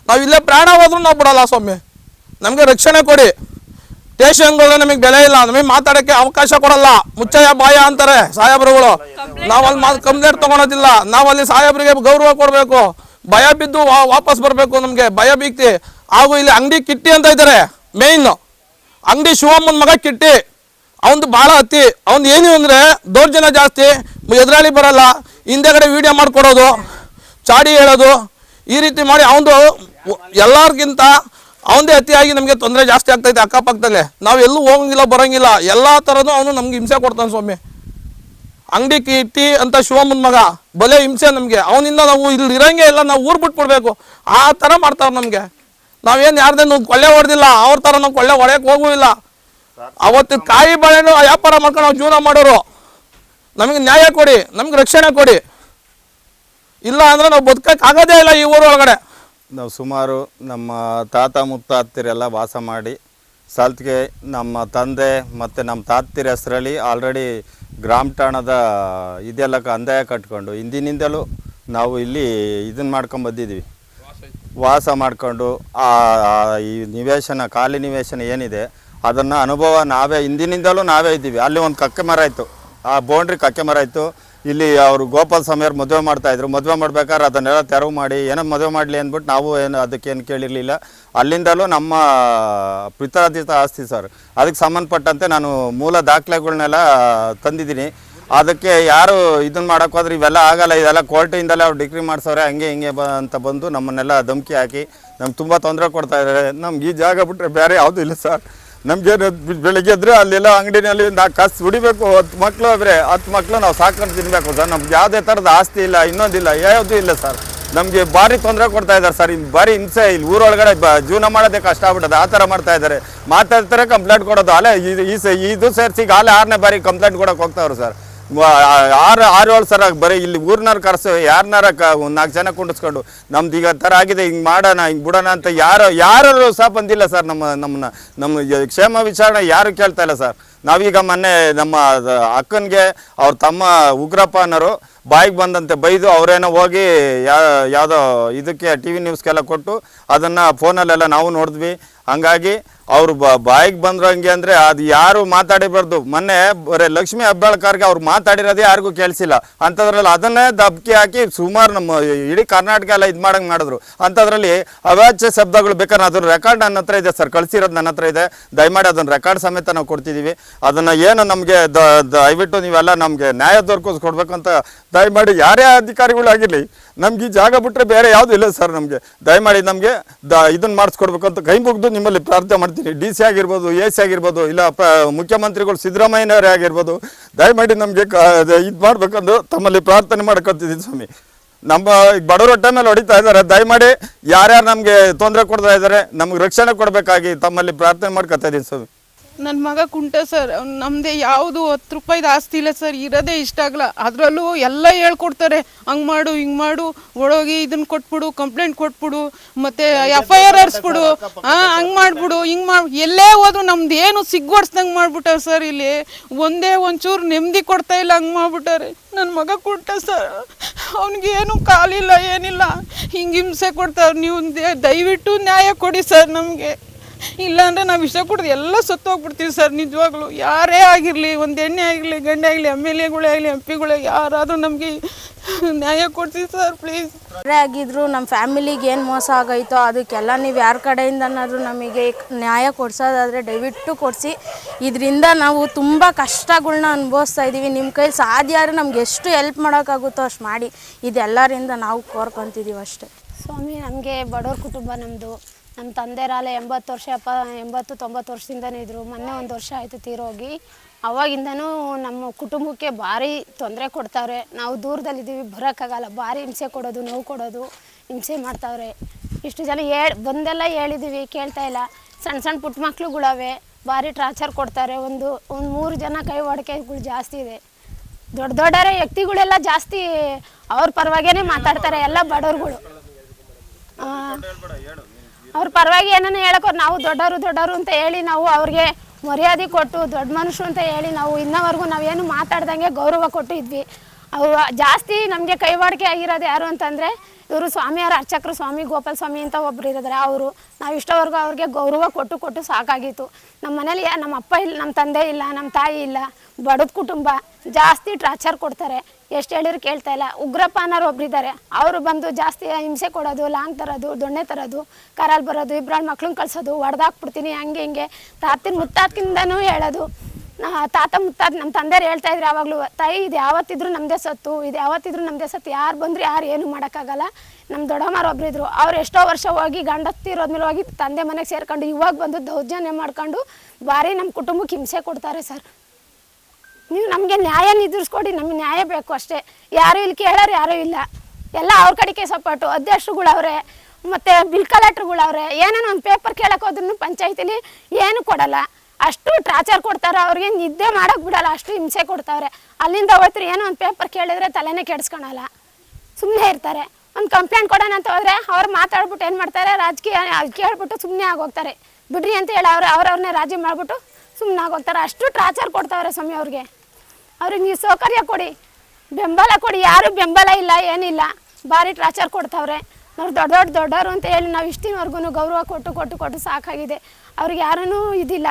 ನಾವು ಇಲ್ಲೇ ಪ್ರಾಣ ಹೋದ್ರೂ ನಾವು ಬಿಡೋಲ್ಲ ಸ್ವಾಮಿ. ನಮಗೆ ರಕ್ಷಣೆ ಕೊಡಿ. ಸ್ಟೇಷನ್ಗಳು ನಮಗೆ ಬೆಲೆ ಇಲ್ಲ, ನಮಗೆ ಮಾತಾಡೋಕ್ಕೆ ಅವಕಾಶ ಕೊಡಲ್ಲ. ಮುಚ್ಚಯ್ಯ ಬಾಯ ಅಂತಾರೆ ಸಾಹೇಬ್ರುಗಳು. ನಾವಲ್ಲಿ ಮಾತು ಕಂಪ್ಲೇಂಟ್ ತಗೊಳೋದಿಲ್ಲ. ನಾವಲ್ಲಿ ಸಾಹೇಬ್ರಿಗೆ ಗೌರವ ಕೊಡಬೇಕು. ಭಯ ಬಿದ್ದು ವಾಪಸ್ ಬರಬೇಕು ನಮಗೆ. ಭಯ ಬೀಕ್ತಿ ಹಾಗೂ ಇಲ್ಲಿ ಅಂಗಡಿ ಕಿಟ್ಟಿ ಅಂತ ಇದ್ದಾರೆ ಮೇಯ್ನ್. ಅಂಗಡಿ ಶಿವಮ್ಮನ ಮಗ ಕಿಟ್ಟಿ. ಅವನು ಭಾಳ ಹತ್ತಿ ಅವ್ನು ಏನು ಅಂದರೆ, ದೌರ್ಜನ್ಯ ಜಾಸ್ತಿ. ಎದುರಾಳಿ ಬರಲ್ಲ. ಹಿಂದೆಗಡೆ ವಿಡಿಯೋ ಮಾಡಿಕೊಡೋದು. ಚಾಡಿ ಹೇಳೋದು. ಈ ರೀತಿ ಮಾಡಿ ಅವನು ಎಲ್ಲರಿಗಿಂತ ಅವನದೇ ಅತಿಯಾಗಿ ನಮಗೆ ತೊಂದರೆ ಜಾಸ್ತಿ ಆಗ್ತೈತೆ ಅಕ್ಕಪಕ್ಕದಲ್ಲೇ. ನಾವು ಎಲ್ಲೂ ಹೋಗಂಗಿಲ್ಲ, ಬರೋಂಗಿಲ್ಲ. ಎಲ್ಲ ಥರನೂ ಅವನು ನಮ್ಗೆ ಹಿಂಸೆ ಕೊಡ್ತಾನೆ ಸ್ವಾಮಿ. ಅಂಗಡಿ ಕಿಟ್ಟಿ ಅಂತ ಶಿವಮ್ಮನ ಮಗ, ಬಲೆ ಹಿಂಸೆ ನಮಗೆ. ಅವನಿಂದ ನಾವು ಇಲ್ಲಿ ಇರಂಗೆ ಇಲ್ಲ, ನಾವು ಊರು ಬಿಟ್ಬಿಡ್ಬೇಕು. ಆ ಥರ ಮಾಡ್ತಾರೆ ನಮಗೆ. ನಾವೇನು ಯಾರ್ದೇನು ಕೊಳ್ಳೆ ಹೊಡೆದಿಲ್ಲ, ಅವ್ರ ಥರ ನಾವು ಕೊಳ್ಳೆ ಹೊಡೆಯಕ್ಕೆ ಹೋಗುವಿಲ್ಲ ಅವತ್ತು ಕಾಯಿ ಬಾಳೆನು ವ್ಯಾಪಾರ ಮಾಡ್ಕೊಂಡು ನಾವು ಜೀವನ ಮಾಡೋರು. ನಮಗೆ ನ್ಯಾಯ ಕೊಡಿ, ನಮ್ಗೆ ರಕ್ಷಣೆ ಕೊಡಿ. ಇಲ್ಲ ಅಂದರೆ ನಾವು ಬದುಕಕ್ಕೆ ಆಗೋದೇ ಇಲ್ಲ ಈ ಊರು ಒಳಗಡೆ ನಾವು ಸುಮಾರು ನಮ್ಮ ತಾತ ಮುತ್ತಾತ್ತಿರೆಲ್ಲ ವಾಸ ಮಾಡಿ, ಸಾಲ್ತಿಗೆ ನಮ್ಮ ತಂದೆ ಮತ್ತು ನಮ್ಮ ತಾತ್ತಿರ ಹೆಸರಲ್ಲಿ ಆಲ್ರೆಡಿ ಗ್ರಾಮ ಠಾಣದ ಇದೆಲ್ಲ ಕಂದಾಯ ಕಟ್ಕೊಂಡು ಹಿಂದಿನಿಂದಲೂ ನಾವು ಇಲ್ಲಿ ಇದನ್ನು ಮಾಡ್ಕೊಂಡು ಬಂದಿದ್ದೀವಿ. ವಾಸ ಮಾಡಿಕೊಂಡು ಆ, ಈ ನಿವೇಶನ, ಖಾಲಿ ನಿವೇಶನ ಏನಿದೆ, ಅದನ್ನು ಅನುಭವ ನಾವೇ ಹಿಂದಿನಿಂದಲೂ ನಾವೇ ಇದ್ದೀವಿ. ಅಲ್ಲಿ ಒಂದು ಕಕ್ಕೆ ಮರ ಇತ್ತು. ಆ ಬೌಂಡ್ರಿ ಕಕ್ಕೆ ಮರ ಇತ್ತು. ಇಲ್ಲಿ ಅವರು ಗೋಪಾಲ ಸ್ವಾಮಿಯವ್ರು ಮದುವೆ ಮಾಡ್ತಾಯಿದ್ರು ಮದುವೆ ಮಾಡ್ಬೇಕಾದ್ರೆ ಅದನ್ನೆಲ್ಲ ತೆರವು ಮಾಡಿ, ಏನೋ ಮದುವೆ ಮಾಡಲಿ ಅಂದ್ಬಿಟ್ಟು ನಾವು ಏನು ಅದಕ್ಕೇನು ಕೇಳಿರಲಿಲ್ಲ. ಅಲ್ಲಿಂದಲೂ ನಮ್ಮ ಪಿತ್ರಾರ್ಜಿತ ಆಸ್ತಿ ಸರ್. ಅದಕ್ಕೆ ಸಂಬಂಧಪಟ್ಟಂತೆ ನಾನು ಮೂಲ ದಾಖಲೆಗಳನ್ನೆಲ್ಲ ತಂದಿದ್ದೀನಿ. ಅದಕ್ಕೆ ಯಾರು ಇದನ್ನ ಮಾಡೋಕ್ಕೋದ್ರೆ ಇವೆಲ್ಲ ಆಗಲ್ಲ. ಇದೆಲ್ಲ ಕೋರ್ಟಿಂದಲೇ ಅವ್ರು ಡಿಗ್ರಿ ಮಾಡಿಸೋರೆ ಹಂಗೆ ಹಿಂಗೆ ಬ ಅಂತ ಬಂದು ನಮ್ಮನ್ನೆಲ್ಲ ಧಮಕಿ ಹಾಕಿ, ನಮ್ಗೆ ತುಂಬ ತೊಂದರೆ ಕೊಡ್ತಾ ಇದ್ದಾರೆ ನಮ್ಗೆ ಈ ಜಾಗ ಬಿಟ್ಟರೆ ಬೇರೆ ಯಾವುದೂ ಇಲ್ಲ ಸರ್. ನಮಗೆ ಬೆಳಿಗ್ಗೆ ಇದ್ರೆ ಅಲ್ಲೆಲ್ಲ ಅಂಗಡಿನಲ್ಲಿ ನಾಲ್ಕು ಕಾಸು ದುಡಿಬೇಕು ಹತ್ತು ಮಕ್ಕಳು ಅವರೇ ಹತ್ತು ಮಕ್ಕಳು ನಾವು ಸಾಕೊಂಡು ತಿನ್ನಬೇಕು ಸರ್. ನಮ್ಗೆ ಯಾವುದೇ ಥರದ ಆಸ್ತಿ ಇಲ್ಲ, ಇನ್ನೊಂದಿಲ್ಲ, ಯಾವುದೂ ಇಲ್ಲ ಸರ್. ನಮಗೆ ಭಾರಿ ತೊಂದರೆ ಕೊಡ್ತಾ ಇದ್ದಾರೆ ಸರ್. ಇಲ್ಲಿ ಭಾರಿ ಹಿಂಸೆ, ಇಲ್ಲಿ ಊರೊಳಗಡೆ ಬ ಜೀವನ ಮಾಡೋದೇ ಕಷ್ಟ ಆಗ್ಬಿಟ್ಟದೆ. ಆ ಥರ ಮಾಡ್ತಾ ಇದ್ದಾರೆ ಮಾತಾಡ್ತಾರೆ ಕಂಪ್ಲೇಂಟ್ ಕೊಡೋದು. ಅಲ್ಲೇ ಇದು ಈ ಇದು ಸೇರಿಸಿ ಈಗ ಆರನೇ ಬಾರಿ ಕಂಪ್ಲೇಂಟ್ ಕೊಡೋಕೆ ಹೋಗ್ತಾವ್ರು ಸರ್. ಆರು ಆರು ಏಳು ಸರ ಬರೀ ಇಲ್ಲಿ ಊರ್ನಾರು ಕರ್ಸು ಯಾರನ್ನಾರ ಕ ಒಂದು ನಾಲ್ಕು ಜನ ಕುಂಡಿಸ್ಕೊಂಡು, ನಮ್ದು ಈಗ ಥರ ಆಗಿದೆ, ಹಿಂಗೆ ಮಾಡೋಣ, ಹಿಂಗೆ ಬಿಡೋಣ ಅಂತ ಯಾರು ಯಾರು ಸಹ ಬಂದಿಲ್ಲ ಸರ್ ನಮ್ಮ ನಮ್ಮನ್ನ. ನಮ್ಮ ಕ್ಷೇಮ ವಿಚಾರಣೆ ಯಾರು ಕೇಳ್ತಾ ಇಲ್ಲ ಸರ್. ನಾವೀಗ ಮೊನ್ನೆ ನಮ್ಮ ಅಕ್ಕನಿಗೆ ಅವ್ರ ತಮ್ಮ ಉಗ್ರಪ್ಪ ಅನ್ನೋರು ಬಾಯಿಗೆ ಬಂದಂತೆ ಬೈದು ಅವರೇನೋ ಹೋಗಿ ಯಾ ಯಾವುದೋ ಇದಕ್ಕೆ ಟಿ ವಿ ನ್ಯೂಸ್ಗೆಲ್ಲ ಕೊಟ್ಟು ಅದನ್ನು ಫೋನಲ್ಲೆಲ್ಲ ನಾವು ನೋಡಿದ್ವಿ. ಹಂಗಾಗಿ ಅವರು ಬಾಯಿಗೆ ಬಂದ್ರಂಗೆ ಅಂದರೆ ಅದು ಯಾರು ಮಾತಾಡಿಬಾರ್ದು. ಮೊನ್ನೆ ಬರೀ ಲಕ್ಷ್ಮಿ ಹೆಬ್ಬಾಳ್ಕರ್ಗೆ ಅವ್ರು ಮಾತಾಡಿರೋದೇ ಯಾರಿಗೂ ಕೇಳಿಸಿಲ್ಲ. ಅಂಥದ್ರಲ್ಲಿ ಅದನ್ನೇ ದಬ್ಕಿ ಹಾಕಿ ಸುಮಾರು ನಮ್ಮ ಇಡೀ ಕರ್ನಾಟಕ ಎಲ್ಲ ಇದು ಮಾಡಂಗೆ ಮಾಡಿದ್ರು. ಅಂಥದ್ರಲ್ಲಿ ಅವಾಚ್ಯ ಶಬ್ದಗಳು ಬೇಕಾದ್ರೆ ಅದ್ರ ರೆಕಾರ್ಡ್ ನನ್ನ ಹತ್ರ ಇದೆ ಸರ್, ಕಳಿಸಿರೋದು ನನ್ನ ಹತ್ರ ಇದೆ. ದಯಮಾಡಿ ಅದನ್ನು ರೆಕಾರ್ಡ್ ಸಮೇತ ನಾವು ಕೊಡ್ತಿದ್ದೀವಿ ಅದನ್ನು ಏನು ನಮಗೆ ದಯವಿಟ್ಟು ನೀವೆಲ್ಲ ನಮಗೆ ನ್ಯಾಯ ದೊರಕಿಸ್ಕೊಡ್ಬೇಕಂತ ದಯಮಾಡಿ ಯಾರೇ ಅಧಿಕಾರಿಗಳಾಗಿರಲಿ ನಮ್ಗೆ ಈ ಜಾಗ ಬಿಟ್ಟರೆ ಬೇರೆ ಯಾವುದೂ ಇಲ್ಲ ಸರ್ ನಮಗೆ. ದಯಮಾಡಿ ನಮಗೆ ದ ಇದನ್ನು ಮಾಡಿಸ್ಕೊಡ್ಬೇಕು ಅಂತ ಕೈ ಮುಗಿದು ನಿಮ್ಮಲ್ಲಿ ಪ್ರಾರ್ಥನೆ ಮಾಡ್ತೀನಿ. ಡಿ ಸಿ ಆಗಿರ್ಬೋದು, ಎ ಸಿ ಆಗಿರ್ಬೋದು, ಇಲ್ಲ ಪ ಮುಖ್ಯಮಂತ್ರಿಗಳು ಸಿದ್ದರಾಮಯ್ಯನವರೇ ಆಗಿರ್ಬೋದು, ದಯಮಾಡಿ ನಮಗೆ ಇದು ಮಾಡಬೇಕಂದು ತಮ್ಮಲ್ಲಿ ಪ್ರಾರ್ಥನೆ ಮಾಡ್ಕೊತಿದ್ದೀನಿ ಸ್ವಾಮಿ. ನಮ್ಮ ಬಡವರ ಹೊಟ್ಟೆ ಮೇಲೆ ಹೊಡಿತಾ ಇದ್ದಾರೆ. ದಯಮಾಡಿ ಯಾರ್ಯಾರು ನಮಗೆ ತೊಂದರೆ ಕೊಡ್ತಾ ಇದ್ದಾರೆ, ನಮ್ಗೆ ರಕ್ಷಣೆ ಕೊಡಬೇಕಾಗಿ ತಮ್ಮಲ್ಲಿ ಪ್ರಾರ್ಥನೆ ಮಾಡ್ಕೊತಾ ಇದ್ದೀನಿ ಸ್ವಾಮಿ. ನನ್ನ ಮಗ ಕುಂಟ ಸರ್ ಅವ್ನು ನಮ್ಮದೇ ಯಾವುದು ಹತ್ತು ರೂಪಾಯಿದು ಆಸ್ತಿ ಇಲ್ಲ ಸರ್ ಇರೋದೇ ಇಷ್ಟ ಆಗಲ್ಲ. ಅದರಲ್ಲೂ ಎಲ್ಲ ಹೇಳ್ಕೊಡ್ತಾರೆ ಹಂಗೆ ಮಾಡು ಹಿಂಗೆ ಮಾಡು ಒಳಗೆ ಇದನ್ನ ಕೊಟ್ಬಿಡು ಕಂಪ್ಲೇಂಟ್ ಕೊಟ್ಬಿಡು ಮತ್ತೆ ಎಫ್ ಐ ಆರ್ ಹರಿಸ್ಬಿಡು ಹಾಂ ಹಂಗೆ ಮಾಡಿಬಿಡು ಹಿಂಗೆ ಮಾಡಿ ಎಲ್ಲೇ ಹೋದ್ರು ನಮ್ದು ಏನು ಸಿಗ್ವಡ್ಸ್ದಂಗೆ ಮಾಡ್ಬಿಟ್ಟಾರೆ ಸರ್ ಇಲ್ಲಿ. ಒಂದೇ ಒಂಚೂರು ನೆಮ್ಮದಿ ಕೊಡ್ತಾ ಇಲ್ಲ ಹಂಗೆ ಮಾಡಿಬಿಟ್ಟಾರೆ. ನನ್ನ ಮಗ ಕುಂಟ ಸರ್ ಅವ್ನಿಗೆ ಏನು ಕಾಲಿಲ್ಲ ಏನಿಲ್ಲ. ಹಿಂಗೆ ಹಿಂಸೆ ಕೊಡ್ತಾರೆ ನೀವು ದೇ- ದಯವಿಟ್ಟು ನ್ಯಾಯ ಕೊಡಿ ಸರ್ ನಮಗೆ. ಇಲ್ಲಾಂದ್ರೆ ನಾವು ವಿಷ ಕುಡ್ದು ಎಲ್ಲ ಸತ್ತು ಹೋಗ್ಬಿಡ್ತೀವಿ ಸರ್ ನಿಜವಾಗ್ಲೂ. ಯಾರೇ ಆಗಿರಲಿ ಒಂದು ಎಣ್ಣೆ ಆಗಿರಲಿ ಗಂಡೆ ಆಗಲಿ ಎಂ ಎಲ್ ಎಗಳೇ ಆಗಲಿ ಎಂ ಪಿಗಳೇ ಯಾರಾದರೂ ನಮಗೆ ನ್ಯಾಯ ಕೊಡ್ತೀವಿ ಸರ್ ಪ್ಲೀಸ್ ಯಾರೇ ಆಗಿದ್ರು ನಮ್ಮ ಫ್ಯಾಮಿಲಿಗೆ ಏನು ಮೋಸ ಆಗೈತೋ ಅದಕ್ಕೆಲ್ಲ ನೀವು ಯಾರ ಕಡೆಯಿಂದನಾದರೂ ನಮಗೆ ನ್ಯಾಯ ಕೊಡ್ಸೋದಾದರೆ ದಯವಿಟ್ಟು ಕೊಡಿಸಿ. ಇದರಿಂದ ನಾವು ತುಂಬ ಕಷ್ಟಗಳನ್ನ ಅನುಭವಿಸ್ತಾ ಇದ್ದೀವಿ ನಿಮ್ಮ ಕೈ ಸಾಧ್ಯ ಆದರೆ ನಮ್ಗೆ ಎಷ್ಟು ಹೆಲ್ಪ್ ಮಾಡೋಕ್ಕಾಗುತ್ತೋ ಅಷ್ಟು ಮಾಡಿ. ಇದೆಲ್ಲರಿಂದ ನಾವು ಕೋರ್ಕೊತಿದ್ದೀವಿ ಅಷ್ಟೇ. ಸ್ವಾಮಿ ನಮಗೆ ಬಡವ್ರ ಕುಟುಂಬ ನಮ್ಮದು ನಮ್ಮ ತಂದೆರಾಲೆ ಎಂಬತ್ತು ವರ್ಷ, ಎಪ್ಪ, ಎಂಬತ್ತು, ತೊಂಬತ್ತು ವರ್ಷದಿಂದನೇ ಇದ್ದರು ಮೊನ್ನೆ ಒಂದು ವರ್ಷ ಆಯಿತು ತೀರೋಗಿ. ಅವಾಗಿಂದನೂ ನಮ್ಮ ಕುಟುಂಬಕ್ಕೆ ಭಾರಿ ತೊಂದರೆ ಕೊಡ್ತಾವ್ರೆ. ನಾವು ದೂರದಲ್ಲಿದ್ದೀವಿ, ಬರೋಕ್ಕಾಗಲ್ಲ. ಭಾರಿ ಹಿಂಸೆ ಕೊಡೋದು, ನೋವು ಕೊಡೋದು, ಹಿಂಸೆ ಮಾಡ್ತಾವ್ರೆ. ಇಷ್ಟು ಜನ ಹೇಳಿ, ಬಂದೆಲ್ಲ ಹೇಳಿದ್ದೀವಿ ಕೇಳ್ತಾ ಇಲ್ಲ. ಸಣ್ಣ ಸಣ್ಣ ಪುಟ್ಟ ಮಕ್ಳುಗಳವೆ, ಭಾರಿ ಟಾರ್ಚರ್ ಕೊಡ್ತಾರೆ. ಒಂದು ಒಂದು ಮೂರು ಜನ ಕೈ ಒಡಕೆಗಳು ಜಾಸ್ತಿ ಇದೆ. ದೊಡ್ಡ ದೊಡ್ಡರ ವ್ಯಕ್ತಿಗಳೆಲ್ಲ ಜಾಸ್ತಿ ಅವ್ರ ಪರವಾಗೇನೆ ಮಾತಾಡ್ತಾರೆ, ಎಲ್ಲ ಬಡವ್ರುಗಳು. ಅವ್ರ ಪರವಾಗಿ ಏನನ್ನ ಹೇಳಕ್ಕೆ ನಾವು ದೊಡ್ಡವರು ದೊಡ್ಡವರು ಅಂತ ಹೇಳಿ ನಾವು ಅವ್ರಿಗೆ ಮರ್ಯಾದೆ ಕೊಟ್ಟು, ದೊಡ್ಡ ಮನುಷ್ಯ ಅಂತ ಹೇಳಿ ನಾವು ಇನ್ನವರೆಗೂ ನಾವೇನು ಮಾತಾಡ್ದಂಗೆ ಗೌರವ ಕೊಟ್ಟು ಇದ್ವಿ ಅವರು ಜಾಸ್ತಿ ನಮಗೆ ಕೈವಾಡಿಕೆ ಆಗಿರೋದು ಯಾರು ಅಂತಂದರೆ, ಇವರು ಸ್ವಾಮಿಯರ ಅರ್ಚಕರು ಸ್ವಾಮಿ, ಗೋಪಾಲ ಸ್ವಾಮಿ ಅಂತ ಒಬ್ರು ಇದ್ದಾರೆ ಅವರು. ನಾವು ಇಷ್ಟವರೆಗೂ ಅವ್ರಿಗೆ ಗೌರವ ಕೊಟ್ಟು ಕೊಟ್ಟು ಸಾಕಾಗಿತ್ತು. ನಮ್ಮ ಮನೇಲಿ ನಮ್ಮ ಅಪ್ಪ ಇಲ್ಲ ನಮ್ಮ ತಂದೆ ಇಲ್ಲ ನಮ್ಮ ತಾಯಿ ಇಲ್ಲ, ಬಡದ ಕುಟುಂಬ ಜಾಸ್ತಿ ಟಾರ್ಚರ್ ಕೊಡ್ತಾರೆ. ಎಷ್ಟು ಹೇಳಿದ್ರು ಕೇಳ್ತಾ ಇಲ್ಲ. ಉಗ್ರಪ್ಪ ಅನ್ನೋರು ಒಬ್ರಿದ್ದಾರೆ ಅವರು ಬಂದು ಜಾಸ್ತಿ ಹಿಂಸೆ ಕೊಡೋದು, ಲಾಂಗ್ ತರೋದು, ದೊಣ್ಣೆ ತರೋದು ಕಾರಲ್ಲಿ ಬರೋದು ಇಬ್ಬರಲ್ಲಿ ಮಕ್ಳನ್ನ ಕಳ್ಸೋದು ಹೊಡೆದಾಕ್ಬಿಡ್ತೀನಿ ಹಂಗೆ ಹಿಂಗೆ. ತಾತಿನ ಮುತ್ತಾತ್ಕಿಂದನೂ ಹೇಳೋದು. ತಾತ ಮುತ್ತಾತ ನಮ್ಮ ತಂದೆಯರು ಹೇಳ್ತಾ ಇದ್ರು ಯಾವಾಗಲೂ, ತಾಯಿ, ಇದು ಯಾವತ್ತಿದ್ರು ನಮ್ಮದೇ ಸತ್ತು, ಇದು ಯಾವತ್ತಿದ್ರು ನಮ್ಮದೇ ಸತ್ತು, ಯಾರು ಬಂದ್ರೆ ಯಾರು ಏನು ಮಾಡೋಕ್ಕಾಗಲ್ಲ. ನಮ್ಮ ದೊಡ್ಡಮ್ಮರು ಒಬ್ಬರಿದ್ರು ಅವ್ರು ಎಷ್ಟೋ ವರ್ಷ ಹೋಗಿ ಗಂಡತ್ತಿರೋದ್ಮೇಲೆ ತೀರೋದ್ಮೇಲೆ ಹೋಗಿ ತಂದೆ ಮನೆಗೆ ಸೇರ್ಕೊಂಡು ಇವಾಗ ಬಂದು ದೌರ್ಜನ್ಯ ಮಾಡ್ಕೊಂಡು ಭಾರಿ ನಮ್ಮ ಕುಟುಂಬಕ್ಕೆ ಹಿಂಸೆ ಕೊಡ್ತಾರೆ ಸರ್. ನೀವು ನಮಗೆ ನ್ಯಾಯ ನಿದ್ರಿಸ್ಕೊಡಿ ನಮಗೆ ನ್ಯಾಯ ಬೇಕು ಅಷ್ಟೇ. ಯಾರು ಇಲ್ಲಿ ಕೇಳೋರು, ಯಾರೂ ಇಲ್ಲ. ಎಲ್ಲ ಅವ್ರ ಕಡೆಗೆ ಸಪೋರ್ಟು. ಅಧ್ಯಕ್ಷರುಗಳವ್ರೆ ಮತ್ತು ಬಿಲ್ ಕಲೆಕ್ಟ್ರುಗಳವ್ರೆ ಏನೇನೋ ಒಂದು ಪೇಪರ್ ಕೇಳಕ್ಕೆ ಹೋದ್ರೂ ಪಂಚಾಯತಿಲಿ ಏನು ಕೊಡಲ್ಲ. ಅಷ್ಟು ಟ್ರಾಚರ್ ಕೊಡ್ತಾರೆ, ಅವ್ರಿಗೆ ನಿದ್ದೆ ಮಾಡೋಕೆ ಬಿಡಲ್ಲ, ಅಷ್ಟು ಹಿಂಸೆ ಕೊಡ್ತಾವ್ರೆ. ಅಲ್ಲಿಂದ ಹೋಗ್ತಾರೆ ಏನೋ ಒಂದು ಪೇಪರ್ ಕೇಳಿದ್ರೆ ತಲೆನೇ ಕೆಡಿಸ್ಕೊಳಲ್ಲ. ಸುಮ್ಮನೆ ಇರ್ತಾರೆ. ಒಂದು ಕಂಪ್ಲೇಂಟ್ ಕೊಡೋಣ ಅಂತ ಹೋದರೆ ಅವ್ರು ಮಾತಾಡ್ಬಿಟ್ಟು ಏನು ಮಾಡ್ತಾರೆ, ರಾಜಕೀಯ, ಕೇಳ್ಬಿಟ್ಟು ಸುಮ್ಮನೆ ಆಗೋಗ್ತಾರೆ. ಬಿಡ್ರಿ ಅಂತ ಹೇಳಿ ಅವ್ರು ಅವ್ರವ್ರನ್ನೇ ರಾಜಿ ಮಾಡಿಬಿಟ್ಟು ಸುಮ್ಮನೆ ಆಗೋಗ್ತಾರೆ. ಅಷ್ಟು ಟ್ರಾಚರ್ ಕೊಡ್ತಾವ್ರೆ ಸ್ವಾಮಿ ಅವ್ರಿಗೆ. ಅವ್ರಿಗೆ ನೀವು ಸೌಕರ್ಯ ಕೊಡಿ. ಬೆಂಬಲ ಕೊಡಿ. ಯಾರು ಬೆಂಬಲ ಇಲ್ಲ, ಏನಿಲ್ಲ. ಭಾರಿ ಟಾರ್ಚರ್ ಕೊಡ್ತಾವ್ರೆ. ನಾವು ದೊಡ್ಡ ದೊಡ್ಡ ದೊಡ್ಡವರು ಅಂತ ಹೇಳಿ ನಾವು ಇಷ್ಟಿನವರೆಗೂ ಗೌರವ ಕೊಟ್ಟು ಕೊಟ್ಟು ಕೊಟ್ಟು ಸಾಕಾಗಿದೆ. ಅವ್ರಿಗೆ ಯಾರೂ ಇದಿಲ್ಲ.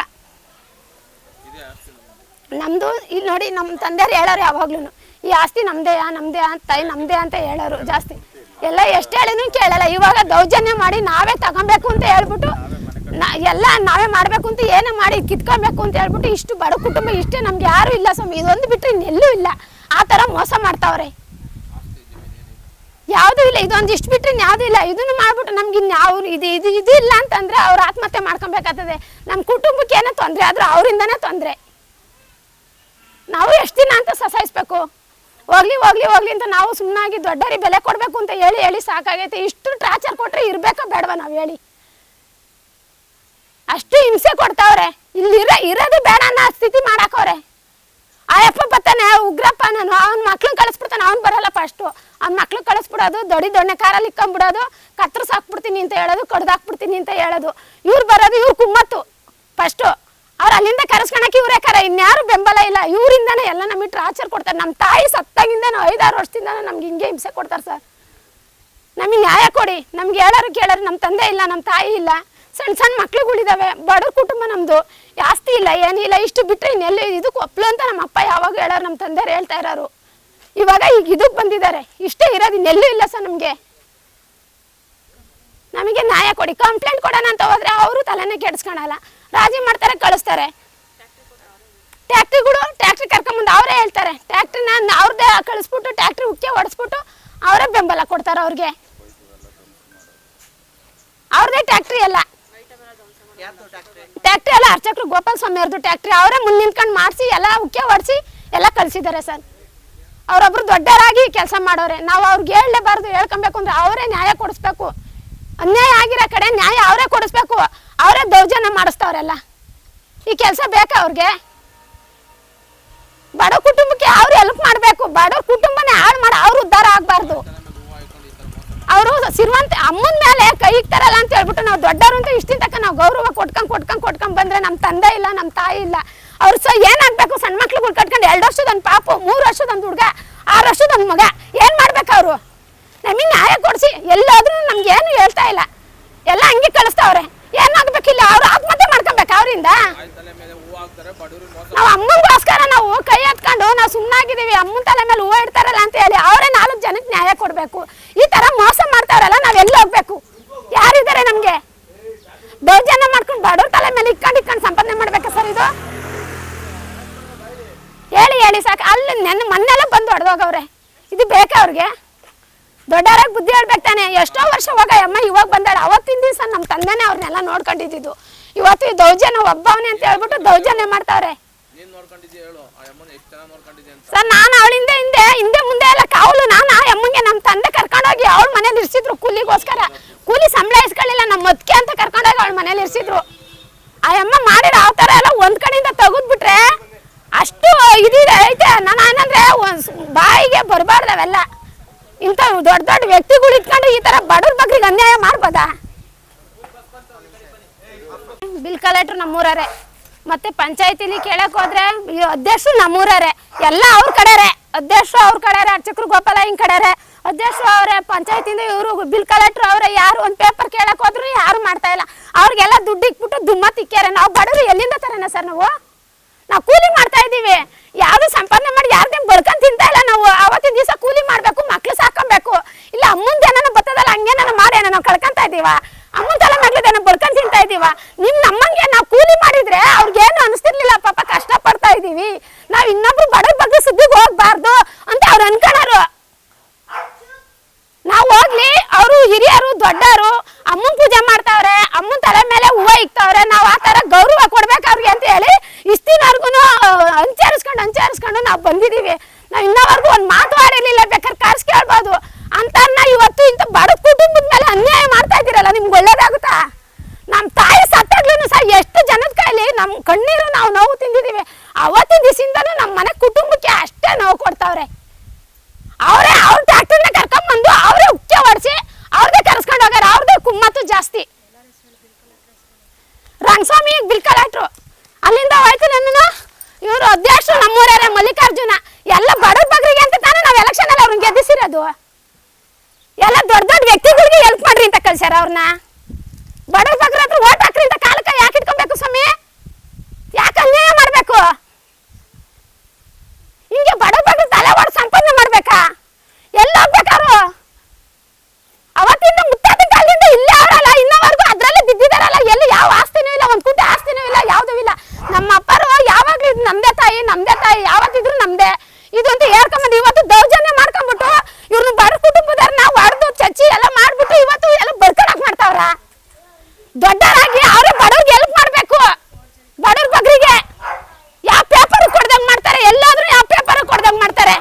ನಮ್ಮದು ಇಲ್ಲಿ ನೋಡಿ ನಮ್ಮ ತಂದೆಯವ್ರು ಹೇಳೋರು ಯಾವಾಗ್ಲೂ ಈ ಆಸ್ತಿ ನಮ್ಮದೇ ನಮ್ಮದೇ ಅಂತ ನಮ್ಮದೇ ಅಂತ ಹೇಳೋರು ಜಾಸ್ತಿ. ಎಲ್ಲ ಎಷ್ಟು ಹೇಳಿನೂ ಕೇಳಲ್ಲ. ಇವಾಗ ದೌರ್ಜನ್ಯ ಮಾಡಿ ನಾವೇ ತಗೊಬೇಕು ಅಂತ ಹೇಳ್ಬಿಟ್ಟು ನಾ ಎಲ್ಲ ನಾವೇ ಮಾಡಬೇಕು ಅಂತ ಏನೇ ಮಾಡಿ ಕಿತ್ಕೊಬೇಕು ಅಂತ ಹೇಳ್ಬಿಟ್ಟು ಇಷ್ಟು ಬಡ ಕುಟುಂಬ ಇಷ್ಟೇ ನಮ್ಗೆ ಯಾರು ಇಲ್ಲ ಸ್ವಾಮಿ. ಇದೊಂದು ಬಿಟ್ಟರೆ ಇನ್ನೆಲ್ಲೂ ಇಲ್ಲ. ಆ ಥರ ಮೋಸ ಮಾಡ್ತಾವ್ರೆ. ಯಾವುದೂ ಇಲ್ಲ. ಇದೊಂದು ಇಷ್ಟು ಬಿಟ್ಟರೆ ಯಾವುದೂ ಇಲ್ಲ. ಇದನ್ನು ಮಾಡ್ಬಿಟ್ಟು ನಮ್ಗೆ ಇನ್ಯಾವ ಇದು ಇದು ಇದು ಇಲ್ಲ ಅಂತಂದ್ರೆ ಅವ್ರು ಆತ್ಮಹತ್ಯೆ ಮಾಡ್ಕೊಬೇಕಾಗ್ತದೆ. ನಮ್ಮ ಕುಟುಂಬಕ್ಕೆ ಏನೋ ತೊಂದರೆ ಆದ್ರೂ ಅವರಿಂದನೇ ತೊಂದರೆ. ನಾವು ಎಷ್ಟು ದಿನ ಅಂತ ಸಸಾಯಿಸ್ಬೇಕು? ಹೋಗ್ಲಿ ಹೋಗ್ಲಿ ಹೋಗ್ಲಿ ಅಂತ ನಾವು ಸುಮ್ಮನಾಗಿ ದೊಡ್ಡರಿಗೆ ಬೆಲೆ ಕೊಡಬೇಕು ಅಂತ ಹೇಳಿ ಹೇಳಿ ಸಾಕಾಗೈತೆ. ಇಷ್ಟು ಟ್ರಾಚರ್ ಕೊಟ್ಟರೆ ಇರಬೇಕಾ ಬೇಡವಾ ನಾವು ಹೇಳಿ. ಅಷ್ಟು ಹಿಂಸೆ ಕೊಡ್ತಾವ್ರೆ. ಇಲ್ಲಿ ಇರ ಇರೋದು ಬೇಡ ಅನ್ನೋ ಸ್ಥಿತಿ ಮಾಡಾಕವ್ರೆ ಆ ಅಪ್ಪ ಬರ್ತಾನೆ ಉಗ್ರಪ್ಪ ನಾನು, ಅವ್ನ ಮಕ್ಳನ್ನ ಕಳಿಸ್ಬಿಡ್ತಾನೆ, ಅವ್ನು ಬರಲ್ಲ ಫಸ್ಟು ಅವ್ನ ಮಕ್ಳು ಕಳಿಸ್ಬಿಡೋದು, ದೊಡ್ಡ ದೊಣ್ಣೆ ಕಾರಲ್ಲಿ ಇಕ್ಕೊಂಬಿಡೋದು ಕತ್ತರಿಸ್ ಹಾಕ್ಬಿಡ್ತೀನಿ ಅಂತ ಹೇಳೋದು ಕಡ್ದಾಕ್ಬಿಡ್ತೀನಿ ಅಂತ ಹೇಳೋದು. ಇವ್ರು ಬರೋದು ಇವ್ರು ಕುಮ್ಮತ್ತು. ಫಸ್ಟು ಅವ್ರು ಅಲ್ಲಿಂದ ಕರೆಸ್ಕೊಳಕ್ಕೆ ಇವರೇ ಕರ ಇನ್ಯಾರು ಬೆಂಬಲ ಇಲ್ಲ. ಇವರಿಂದನೇ ಎಲ್ಲ ನಮಗೆ ಟಾರ್ಚರ್ ಕೊಡ್ತಾರೆ. ನಮ್ಮ ತಾಯಿ ಸತ್ತಾಗಿಂದನೂ, ಐದಾರು ವರ್ಷದಿಂದ ನಮ್ಗೆ ಹಿಂಗೆ ಹಿಂಸೆ ಕೊಡ್ತಾರೆ ಸರ್. ನಮಗೆ ನ್ಯಾಯ ಕೊಡಿ. ನಮ್ಗೆ ಹೇಳೋರು ಕೇಳೋರು ನಮ್ಮ ತಂದೆ ಇಲ್ಲ ನಮ್ಮ ತಾಯಿ ಇಲ್ಲ. ಸಣ್ಣ ಸಣ್ಣ ಮಕ್ಳುಗಳಿದಾವೆ, ಬಡವ್ರ ಕುಟುಂಬ ನಮ್ಮದು ಜಾಸ್ತಿ ಇಲ್ಲ, ಏನಿಲ್ಲ, ಇಷ್ಟು ಬಿಟ್ಟರೆ ಇನ್ನೆಲ್ಲ ಇದಕ್ಕೆ ಒಪ್ಲು ಅಂತ ನಮ್ಮ ಅಪ್ಪ ಯಾವಾಗ ಹೇಳೋರು ನಮ್ಮ ತಂದೆಯವ್ರು ಹೇಳ್ತಾ ಇರೋರು. ಇವಾಗ ಈಗ ಇದಕ್ಕೆ ಬಂದಿದ್ದಾರೆ, ಇಷ್ಟೇ ಇರೋದು ಇನ್ನೆಲ್ಲೂ ಇಲ್ಲ ಸರ್ ನಮಗೆ. ನಮಗೆ ನ್ಯಾಯ ಕೊಡಿ ಕಂಪ್ಲೇಂಟ್ ಕೊಡೋಣ ಅಂತ ಹೋದ್ರೆ ಅವರು ತಲೆನೇ ಕೆಡಿಸ್ಕೊಳಲ್ಲ. ರಾಜಿ ಮಾಡ್ತಾರೆ, ಕಳಿಸ್ತಾರೆ. ಟ್ಯಾಕ್ಟ್ರಿಗಳು ಟ್ಯಾಕ್ಟ್ರಿ ಕರ್ಕೊಂಬಂದು ಅವರೇ ಹೇಳ್ತಾರೆ. ಟ್ಯಾಕ್ಟ್ರಿನ ಅವ್ರದ್ದೇ ಕಳಿಸ್ಬಿಟ್ಟು ಟ್ಯಾಕ್ಟ್ರಿ ಉಕ್ಕೆ ಹೊಡೆಸ್ಬಿಟ್ಟು ಅವರೇ ಬೆಂಬಲ ಕೊಡ್ತಾರೆ ಅವ್ರಿಗೆ. ಅವ್ರದ್ದೇ ಟ್ಯಾಕ್ಟ್ರಿ ಎಲ್ಲ ಟ್ಯಾಕ್ಟ್ರಿ ಎಲ್ಲ ಅರ್ಚಕರು ಗೋಪಾಲ ಸ್ವಾಮಿ ಅವ್ರದ್ದು ಟ್ಯಾಕ್ಟ್ರಿ ಅವರೇ ಮುಂದೆ ನಿಂತ್ಕೊಂಡು ಮಾಡಿಸಿ, ಎಲ್ಲ ಉಕ್ಕೆ ಹೊಡಿಸಿ ಎಲ್ಲ ಕಳಿಸಿದ್ದಾರೆ ಸರ್. ಅವರೊಬ್ರು ದೊಡ್ಡರಾಗಿ ಕೆಲಸ ಮಾಡೋರೆ. ನಾವು ಅವ್ರಿಗೆ ಹೇಳಲೇಬಾರ್ದು, ಹೇಳ್ಕೊಬೇಕು ಅಂದ್ರೆ ಅವರೇ ನ್ಯಾಯ ಕೊಡಿಸ್ಬೇಕು. ಅನ್ಯಾಯ ಆಗಿರೋ ಕಡೆ ನ್ಯಾಯ ಅವರೇ ಕೊಡಿಸ್ಬೇಕು. ಅವರೇ ದೌರ್ಜನ್ಯ ಮಾಡಿಸ್ತವ್ರೆಲ್ಲ. ಈ ಕೆಲಸ ಬೇಕಾ ಅವ್ರಿಗೆ? ಬಡ ಕುಟುಂಬಕ್ಕೆ ಅವ್ರು ಹೆಲ್ಪ್ ಮಾಡಬೇಕು. ಬಡ ಕುಟುಂಬನೇ ಹಾಳು ಮಾಡಿ, ಅವ್ರು ಉದ್ಧಾರ ಆಗಬಾರ್ದು. ಅವರು ಸಿರಿವಂತ ಅಮ್ಮನ ಮೇಲೆ ಕೈ ಇಕ್ತಾರಲ್ಲ ಅಂತ ಹೇಳ್ಬಿಟ್ಟು ನಾವು ದೊಡ್ಡವರು ಅಂತ ಇಷ್ಟಿನ ತಕ್ಕ ನಾವು ಗೌರವ ಕೊಟ್ಕೊಂಡ್ ಕೊಟ್ಕೊಂಡ್ ಕೊಟ್ಕೊಂಡ್ ಬಂದ್ರೆ ನಮ್ಮ ತಂದೆ ಇಲ್ಲ ನಮ್ಮ ತಾಯಿ ಇಲ್ಲ. ಅವ್ರು ಸಹ ಏನಾಗ್ಬೇಕು? ಸಣ್ಣ ಮಕ್ಳುಗಳು ಕಟ್ಕೊಂಡು ಎರಡು ವರ್ಷದ ಒಂದು ಪಾಪು, ಮೂರು ವರ್ಷದ ಒಂದು ಹುಡುಗ, ಆರು ವರ್ಷದ ಒಂದು ಮಗ, ಏನು ಮಾಡ್ಬೇಕು ಅವರು? ನಮಗೆ ನ್ಯಾಯ ಕೊಡಿಸಿ, ಎಲ್ಲಾದ್ರೂ ನಮ್ಗೆ ಏನು ಹೇಳ್ತಾ ಇಲ್ಲ. ಎಲ್ಲ ಹಂಗೆ ಕಳಿಸ್ತಾವ್ರೆ. ಏನಾಗ್ಬೇಕಿಲ್ಲ, ಅವ್ರು ಆತ್ಮಹತ್ಯೆ ಮಾಡ್ಕೊಬೇಕು ಅವರಿಂದ. ನಾವು ಅಮ್ಮನಿಗೋಸ್ಕರ ನಾವು ಕೈ ಹತ್ಕೊಂಡು ನಾವು ಸುಮ್ಮನಾಗಿದ್ದೀವಿ ಅಮ್ಮನ ತಲೆ ಮೇಲೆ ಹೂವು ಇಡ್ತಾರಲ್ಲ ಅಂತ ಹೇಳಿ ಅವರೇ ನಾಲ್ಕು ಜನಕ್ಕೆ ನ್ಯಾಯ ಕೊಡಬೇಕು. ಈ ಥರ ಮೋಸ ಮಾಡ್ತಾರಲ್ಲ ನಾವು ಎಲ್ಲಿ ಹೋಗ್ಬೇಕು? ಯಾರಿದ್ದಾರೆ ನಮಗೆ? ದೌರ್ಜನ್ಯ ಮಾಡ್ಕೊಂಡು ಬಡವ್ರ ತಲೆ ಮೇಲೆ ಇಕ್ಕೊಂಡು ಇಕ್ಕೊಂಡು ಸಂಪಾದನೆ ಮಾಡ್ಬೇಕಾ ಸರ್ ಇದು? ಹೇಳಿ ಹೇಳಿ ಸಾಕು. ಅಲ್ಲಿ ನೆನ್ನೆ ಮೊನ್ನೆಲ್ಲ ಬಂದು ಹೊಡೆದೋಗವ್ರೆ ಇದು ಬೇಕಾ ಅವ್ರಿಗೆ? ದೊಡ್ಡವರಾಗಿ ಬುದ್ಧಿ ಹೇಳ್ಬೇಕು ತಾನೆ. ಎಷ್ಟೋ ವರ್ಷ ಹೋಗ ಅಮ್ಮ ಇವಾಗ ಬಂದಾಳೆ. ಅವತ್ತಿನ ದಿವಸ ನಮ್ಮ ತಂದೆನೇ ಅವ್ರನ್ನೆಲ್ಲ ನೋಡ್ಕೊಂಡಿದ್ದು ಇವತ್ತು ಈ ದೌರ್ಜನ್ಯ ಒಬ್ಬವನೇ ಅಂತ ಹೇಳ್ಬಿಟ್ಟು ದೌರ್ಜನ್ಯ ಮಾಡ್ತಾವ್ರೆ. ಸರ್ ನಾನು ಅವಳಿಂದ ಹಿಂದೆ ಹಿಂದೆ ಮುಂದೆ ಎಲ್ಲ ಕಾವಲು ನಾನು ಆ ಅಮ್ಮಂಗೆ ನಮ್ಮ ತಂದೆ ಕರ್ಕೊಂಡೋಗಿ ಅವಳ ಮನೇಲಿ ಇರಿಸಿದ್ರು ಕೂಲಿಗೋಸ್ಕರ. ಕೂಲಿ ಸಂಬಳ ಇಸ್ಕೊಳ್ಳಿಲ್ಲ ನಮ್ಮ ಮದ್ಕೆ ಅಂತ ಕರ್ಕೊಂಡೋಗಿ ಅವಳ ಮನೇಲಿ ಇರಿಸಿದ್ರು. ಆ ಅಮ್ಮ ಮಾಡಿರೋ ಆ ಥರ ಎಲ್ಲ ಒಂದ್ ಕಡೆಯಿಂದ ತೆಗೆದ್ಬಿಟ್ರೆ ಅಷ್ಟು ಇದಿದೆ ಐತೆ. ನಾನು ಏನಂದ್ರೆ ಬಾಯಿಗೆ ಬರಬಾರ್ದು ಅವೆಲ್ಲ ಇಂಥ ದೊಡ್ಡ ದೊಡ್ಡ ವ್ಯಕ್ತಿಗಳು ಇಟ್ಕೊಂಡು ಈ ಥರ ಬಡವ್ರ ಬಗ್ಗೆ ಅನ್ಯಾಯ ಮಾಡ್ಬೋದಾ? ಬಿಲ್ ಕಲೆಕ್ಟ್ರು ನಮ್ಮೂರರೇ ಮತ್ತೆ ಪಂಚಾಯತಿಲಿ ಕೇಳಕ್ ಹೋದ್ರೆ ಅಧ್ಯಕ್ಷರು ನಮ್ಮೂರರೇ ಎಲ್ಲ ಅವ್ರ ಕಡೆರೆ. ಅಧ್ಯಕ್ಷರು ಅವ್ರ ಕಡೆರೆ, ಅರ್ಚಕರು ಗೋಪಾಲ ಹಿಂಗ್ ಕಡೆರೆ. ಅಧ್ಯಕ್ಷರು ಅವರೇ, ಪಂಚಾಯತಿಂದ ಇವರು ಬಿಲ್ ಕಲೆಕ್ಟ್ರು ಅವರೇ, ಯಾರು ಒಂದು ಪೇಪರ್ ಕೇಳಕ್ ಹೋದ್ರು ಯಾರು ಮಾಡ್ತಾ ಇಲ್ಲ. ಅವ್ರಿಗೆಲ್ಲ ದುಡ್ಡು ಇಕ್ಬಿಟ್ಟು ದುಮ್ಮ ತಿಕ್ಕ್ಯಾರೆ ನಾವು ಬಡವರು ಎಲ್ಲಿಂದ ತರೋಣ ಸರ್ ನಾವು? ನಾವು ಕೂಲಿ ಮಾಡ್ತಾ ಇದ್ದೀವಿ. ಯಾರು ಸಂಪಾದನೆ ಮಾಡಿ ಯಾರ್ದೇ ಬಳ್ಕೊಂಡ್ ತಿಂತಾ ಇಲ್ಲ ನಾವು? ಅವತ್ತಿನ ದಿವಸ ಕೂಲಿ ಮಾಡ್ಬೇಕು, ಮಕ್ಳು ಸಾಕೊಬೇಕು. ಇಲ್ಲ ಮುಂದೆ ಏನಾನ ಬರ್ತದಲ್ಲ ಮಾಡಿ ನಾವು ಕಳ್ಕೊಂತ ಇದೀವ? ಅಮ್ಮನ ತಲೆ ಮಗ್ಲಿದೆ ನಾವು ಬಡ್ಕೊಂಡು ತಿಂತಾ ಇದೀವ. ನಿಮ್ ನಮ್ಮಂಗೆ ನಾವು ಕೂಲಿ ಮಾಡಿದ್ರೆ ಅವ್ರಿಗೇನು ಅನಿಸ್ತಿರ್ಲಿಲ್ಲ, ಪಾಪ ಕಷ್ಟ ಪಡ್ತಾ ಇದೀವಿ. ನಾವ್ ಇನ್ನೊಬ್ರು ಬಡವ್ರ ಬಗ್ಗೆ ಸುದ್ದಿಗೆ ಹೋಗ್ಬಾರ್ದು ಅಂತ ಅವ್ರು ಅನ್ಕೊಳ್ಳೋರು ನಾವು ಹೋಗ್ಲಿ, ಅವರು ಹಿರಿಯರು, ದೊಡ್ಡವರು, ಅಮ್ಮನ ಪೂಜೆ ಮಾಡ್ತಾವ್ರೆ, ಅಮ್ಮನ ತಲೆ ಮೇಲೆ ಹೂವ ಇಕ್ತಾವ್ರೆ, ನಾವು ಆ ತರ ಗೌರವ ಕೊಡ್ಬೇಕು ಅವ್ರಿಗೆ ಅಂತ ಹೇಳಿ ಇಷ್ಟಿನವರೆಗೂ ಅಂಚರಿಸ್ಕೊಂಡು ಅಂಚರಿಸ್ಕೊಂಡು ನಾವು ಬಂದಿದೀವಿ. ನಾವು ಇನ್ನವರೆಗೂ ಒಂದು ಮಾತು ಆಡಿರ್ಲಿಲ್ಲ, ಬೇಕಾದ್ರೆ ಕಾರ್ಸ್ ಕೇಳ್ಬೋದು. ಅಂತನ್ನ ಇವತ್ತು ಇಂಥ ಬಡ ಕುಟುಂಬದ ಮೇಲೆ ಅನ್ಯಾಯ ಮಾಡ್ತಾ ಇದ್ದೀರಲ್ಲ ನಿಮ್ಗೆ ಒಳ್ಳೇದಾಗುತ್ತಾ ನಮ್ಮ ತಾಯಿ ಸತ್ತಾಗ್ಲೂ ಸಹ ಎಷ್ಟು ಜನದ ಕೈಲಿ ನಮ್ಮ ಕಣ್ಣೀರು ನಾವು ನೋವು ತಿಂದಿದೀವಿ. ಅವತ್ತಿನ ದಿಸಿಂದಾನು ನಮ್ಮ ಮನೆ ಕುಟುಂಬಕ್ಕೆ ಅಷ್ಟೇ ನೋವು ಕೊಡ್ತಾವ್ರೆ. ಅವರೇ ಅವ್ರ ಕರ್ಕೊಂಡ್ ಬಂದು ಕುಮ್ಮತ್ತು ಜಾಸ್ತಿ. ರಂಗಸ್ವಾಮಿ ಬಿಲ್ ಕಲೆಕ್ಟ್ರು. ಅಲ್ಲಿಂದ ಹೋಯ್ತು ನನ್ನ ಇವರು ಅಧ್ಯಕ್ಷ ನಮ್ಮೂರೇ ಮಲ್ಲಿಕಾರ್ಜುನ. ಎಲ್ಲ ಬಡ ಬಗ್ರಿಗೆ ಅಂತ ತಾನೇ ನಾವು ಎಲೆಕ್ಷನ್ ಅಲ್ಲಿ ಅವ್ರನ್ನ ಗೆದ್ದಿಸಿರೋದು. ಎಲ್ಲ ದೊಡ್ಡ ದೊಡ್ಡ ವ್ಯಕ್ತಿಗಳಿಗೆ ಹೆಲ್ಪ್ ಮಾಡ್ರಿ ಅಂತ ಕಳ್ಸ್ಯಾರ ಅವ್ರನ್ನ ಬಡ ಬಗ್ರ ಹತ್ರ ಓಟ್ ಹಾಕ್ರಿ ಅಂತ ಕಾಲಕ್ಕೆ ಯಾಕೆ ಇಟ್ಕೊಬೇಕು ಸ್ವಾಮಿ? ಯಾಕೆ ಅನ್ಯಾಯ ಮಾಡಬೇಕು? ಹಿಂಗೆ ಬಡ ಬಡ ತಲೆ ಹೊಡ್ ಸಂಪಾದನೆ ಮಾಡ್ಬೇಕಾ? ಎಲ್ಲ ಹೋಗ್ಬೇಕಾರು ಅವತ್ತಿಂದ ಮುತ್ತಾದ ಕಾಲದಿಂದ ಇಲ್ಲೇ ಅವರಲ್ಲ ಇನ್ನವರೆಗೂ ಅದ್ರಲ್ಲೇ ಬಿದ್ದಿದಾರಲ್ಲ ಎಲ್ಲಿ ಯಾವ ಆಸ್ತಿನೂ ಇಲ್ಲ ಒಂದ್ ಕುಂಟೆ ಆಸ್ತಿನೂ ಇಲ್ಲ ಯಾವ್ದೂ ಇಲ್ಲ ನಮ್ಮ ಅಪ್ಪರು ಯಾವಾಗ್ಲೂ ಇದು ನಮ್ದೇ ತಾಯಿ ನಮ್ದೇ ತಾಯಿ ಯಾವತ್ತಿದ್ರು ನಮ್ದೇ ಇದು ಅಂತ ಹೇಳ್ಕೊಂಬಂದು ಇವತ್ತು ದೌರ್ಜನ್ಯ ಮಾಡ್ಕೊಂಡ್ಬಿಟ್ಟು ಇವ್ರನ್ನ ಬಡ ಕುಟುಂಬದವ್ರನ್ನ ಹೊಡೆದು ಚಚ್ಚಿ ಎಲ್ಲ ಮಾಡ್ಬಿಟ್ಟು ಇವತ್ತು ಎಲ್ಲ ಬಡ್ಕೊಳಕ್ ಮಾಡ್ತಾವ್ರ ದೊಡ್ಡವರಾಗಿ ಅವರೇ ಬಡವ್ರಿಗೆ ಹೆಲ್ಪ್ ಮಾಡ್ಬೇಕು ಬಡವ್ರ ಬಗ್ರಿಗೆ ಯಾವ ಪೇಪರ್ ಕೊಡ್ದಂಗ್ ಮಾಡ್ತಾರೆ ಎಲ್ಲಾದ್ರೂ ಯಾವ ಪೇಪರ್ ಕೊಡ್ದಂಗ್ ಮಾಡ್ತಾರೆ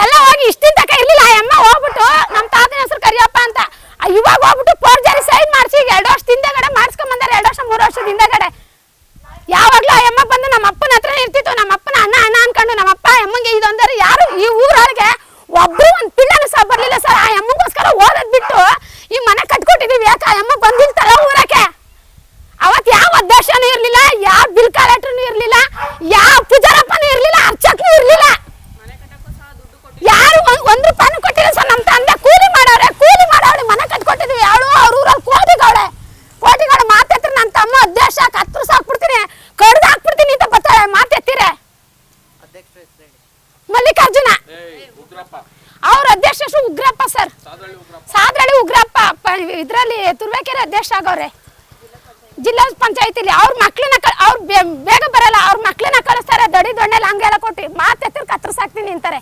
ಎಲ್ಲ ಹೋಗಿ ಇಷ್ಟಿನ ತಕ ಇರ್ಲಿಲ್ಲ ಆ ಅಮ್ಮ ಹೋಗ್ಬಿಟ್ಟು ನಮ್ಮ ತಾತನ ಹೆಸರು ಕರಿಯಪ್ಪ ಅಂತ ಆ ಇವಾಗ ಹೋಗ್ಬಿಟ್ಟು ಫೋರ್ಜರಿ ಸೈನ್ ಮಾಡಿಸಿ ಎರಡು ವರ್ಷದ ಹಿಂದೆಗಡೆ ಮಾಡಿಸ್ಕೊಂಡ್ ಬಂದಾರೆ ಎರಡು ವರ್ಷ ಮೂರು ವರ್ಷದ ಹಿಂದೆಗಡೆ ಯಾವಾಗ್ಲೂ ಆ ಅಮ್ಮ ಬಂದು ನಮ್ಮ ಅಪ್ಪನ ಹತ್ರ ಇರ್ತಿತ್ತು ನಮ್ಮ ಅಪ್ಪನ ಅಣ್ಣ ಅಣ್ಣ ಅನ್ಕೊಂಡು ನಮ್ಮ ಅಪ್ಪ ಅಮ್ಮಂಗೆ ಇದೊಂದರೆ ಯಾರು ಈ ಊರೊಳಗೆ ಒಬ್ರು ಒಂದ್ ಪಿಳ್ಳನು ಸಹ ಬರ್ಲಿಲ್ಲ ಸರ್ ಆ ಅಮ್ಮಗೋಸ್ಕರ ಓದದ್ ಬಿಟ್ಟು ಈ ಮನೆ ಕಟ್ಕೊಟ್ಟಿದೀವಿ ಯಾಕೆ ಆ ಅಮ್ಮ ಬಂದಿಲ್ತಲ್ಲ ಊರಕ್ಕೆ ಅವತ್ ಯಾವ ಅಧ್ಯಕ್ಷನೂ ಇರ್ಲಿಲ್ಲ ಯಾವ ಬಿಲ್ ಕಲೆಕ್ಟರ್ನು ಇರ್ಲಿಲ್ಲ ಯಾವ ಪೂಜಾರಪ್ಪನೂ ಇರ್ಲಿಲ್ಲ ಅರ್ಚಕನೂ ಇರ್ಲಿಲ್ಲ ಯಾರು ಒಂದ್- ಒಂದ್ ರೂಪಾಯಿನೂ ಕೊಟ್ಟಿಲ್ಲ ಸರ್ ನಮ್ಮ ತಂದೆ ಕೂಲಿ ಮಾಡವ್ರೆ ಕೂಲಿ ಮಾಡವ್ರೆ ಮನೆ ಕಟ್ಕೊಟ್ಟಿದ್ವಿ ಅವಳು ಅವ್ರ ಊರಲ್ಲಿ ಕೋಟಿಗವಳೆ ಕೋಟಿಗಳ ಮಾತೆತ್ರ ನನ್ನ ತಮ್ಮ ಅಧ್ಯಕ್ಷ ಕತ್ರು ಸಾಕ್ಬಿಡ್ತೀನಿ ಕಡ್ದು ಹಾಕ್ಬಿಡ್ತೀನಿ ಅಂತ ಬರ್ತಾಳೆ ಮಾತೆತ್ತಿರೆ ಮಲ್ಲಿಕಾರ್ಜುನ ಅವ್ರ ಅಧ್ಯಕ್ಷ ಶ್ರೀ ಉಗ್ರಪ್ಪ ಸರ್ ಸಾದ್ರಳ್ಳಿ ಉಗ್ರಪ್ಪ ಪ- ಇದ್ರಲ್ಲಿ ತುರ್ವೇಕೆರೆ ಅಧ್ಯಕ್ಷ ಆಗೋರೆ. ಜಿಲ್ಲಾ ಪಂಚಾಯತಿಲಿ ಅವ್ರ ಮಕ್ಳನ್ನ ಅವ್ರು ಬೇಗ ಬರಲ್ಲ, ಅವ್ರ ಮಕ್ಳನ್ನ ಕಳಿಸ್ತಾರೆ, ದಡಿ ದೊಣ್ಣೆಲ್ಲ ಹಂಗೆಲ್ಲ ಕೊಟ್ಟು ಮಾತೆತ್ತಿರ್ ಕತ್ತರಿಸಾಕ್ತೀನಿ ಅಂತಾರೆ.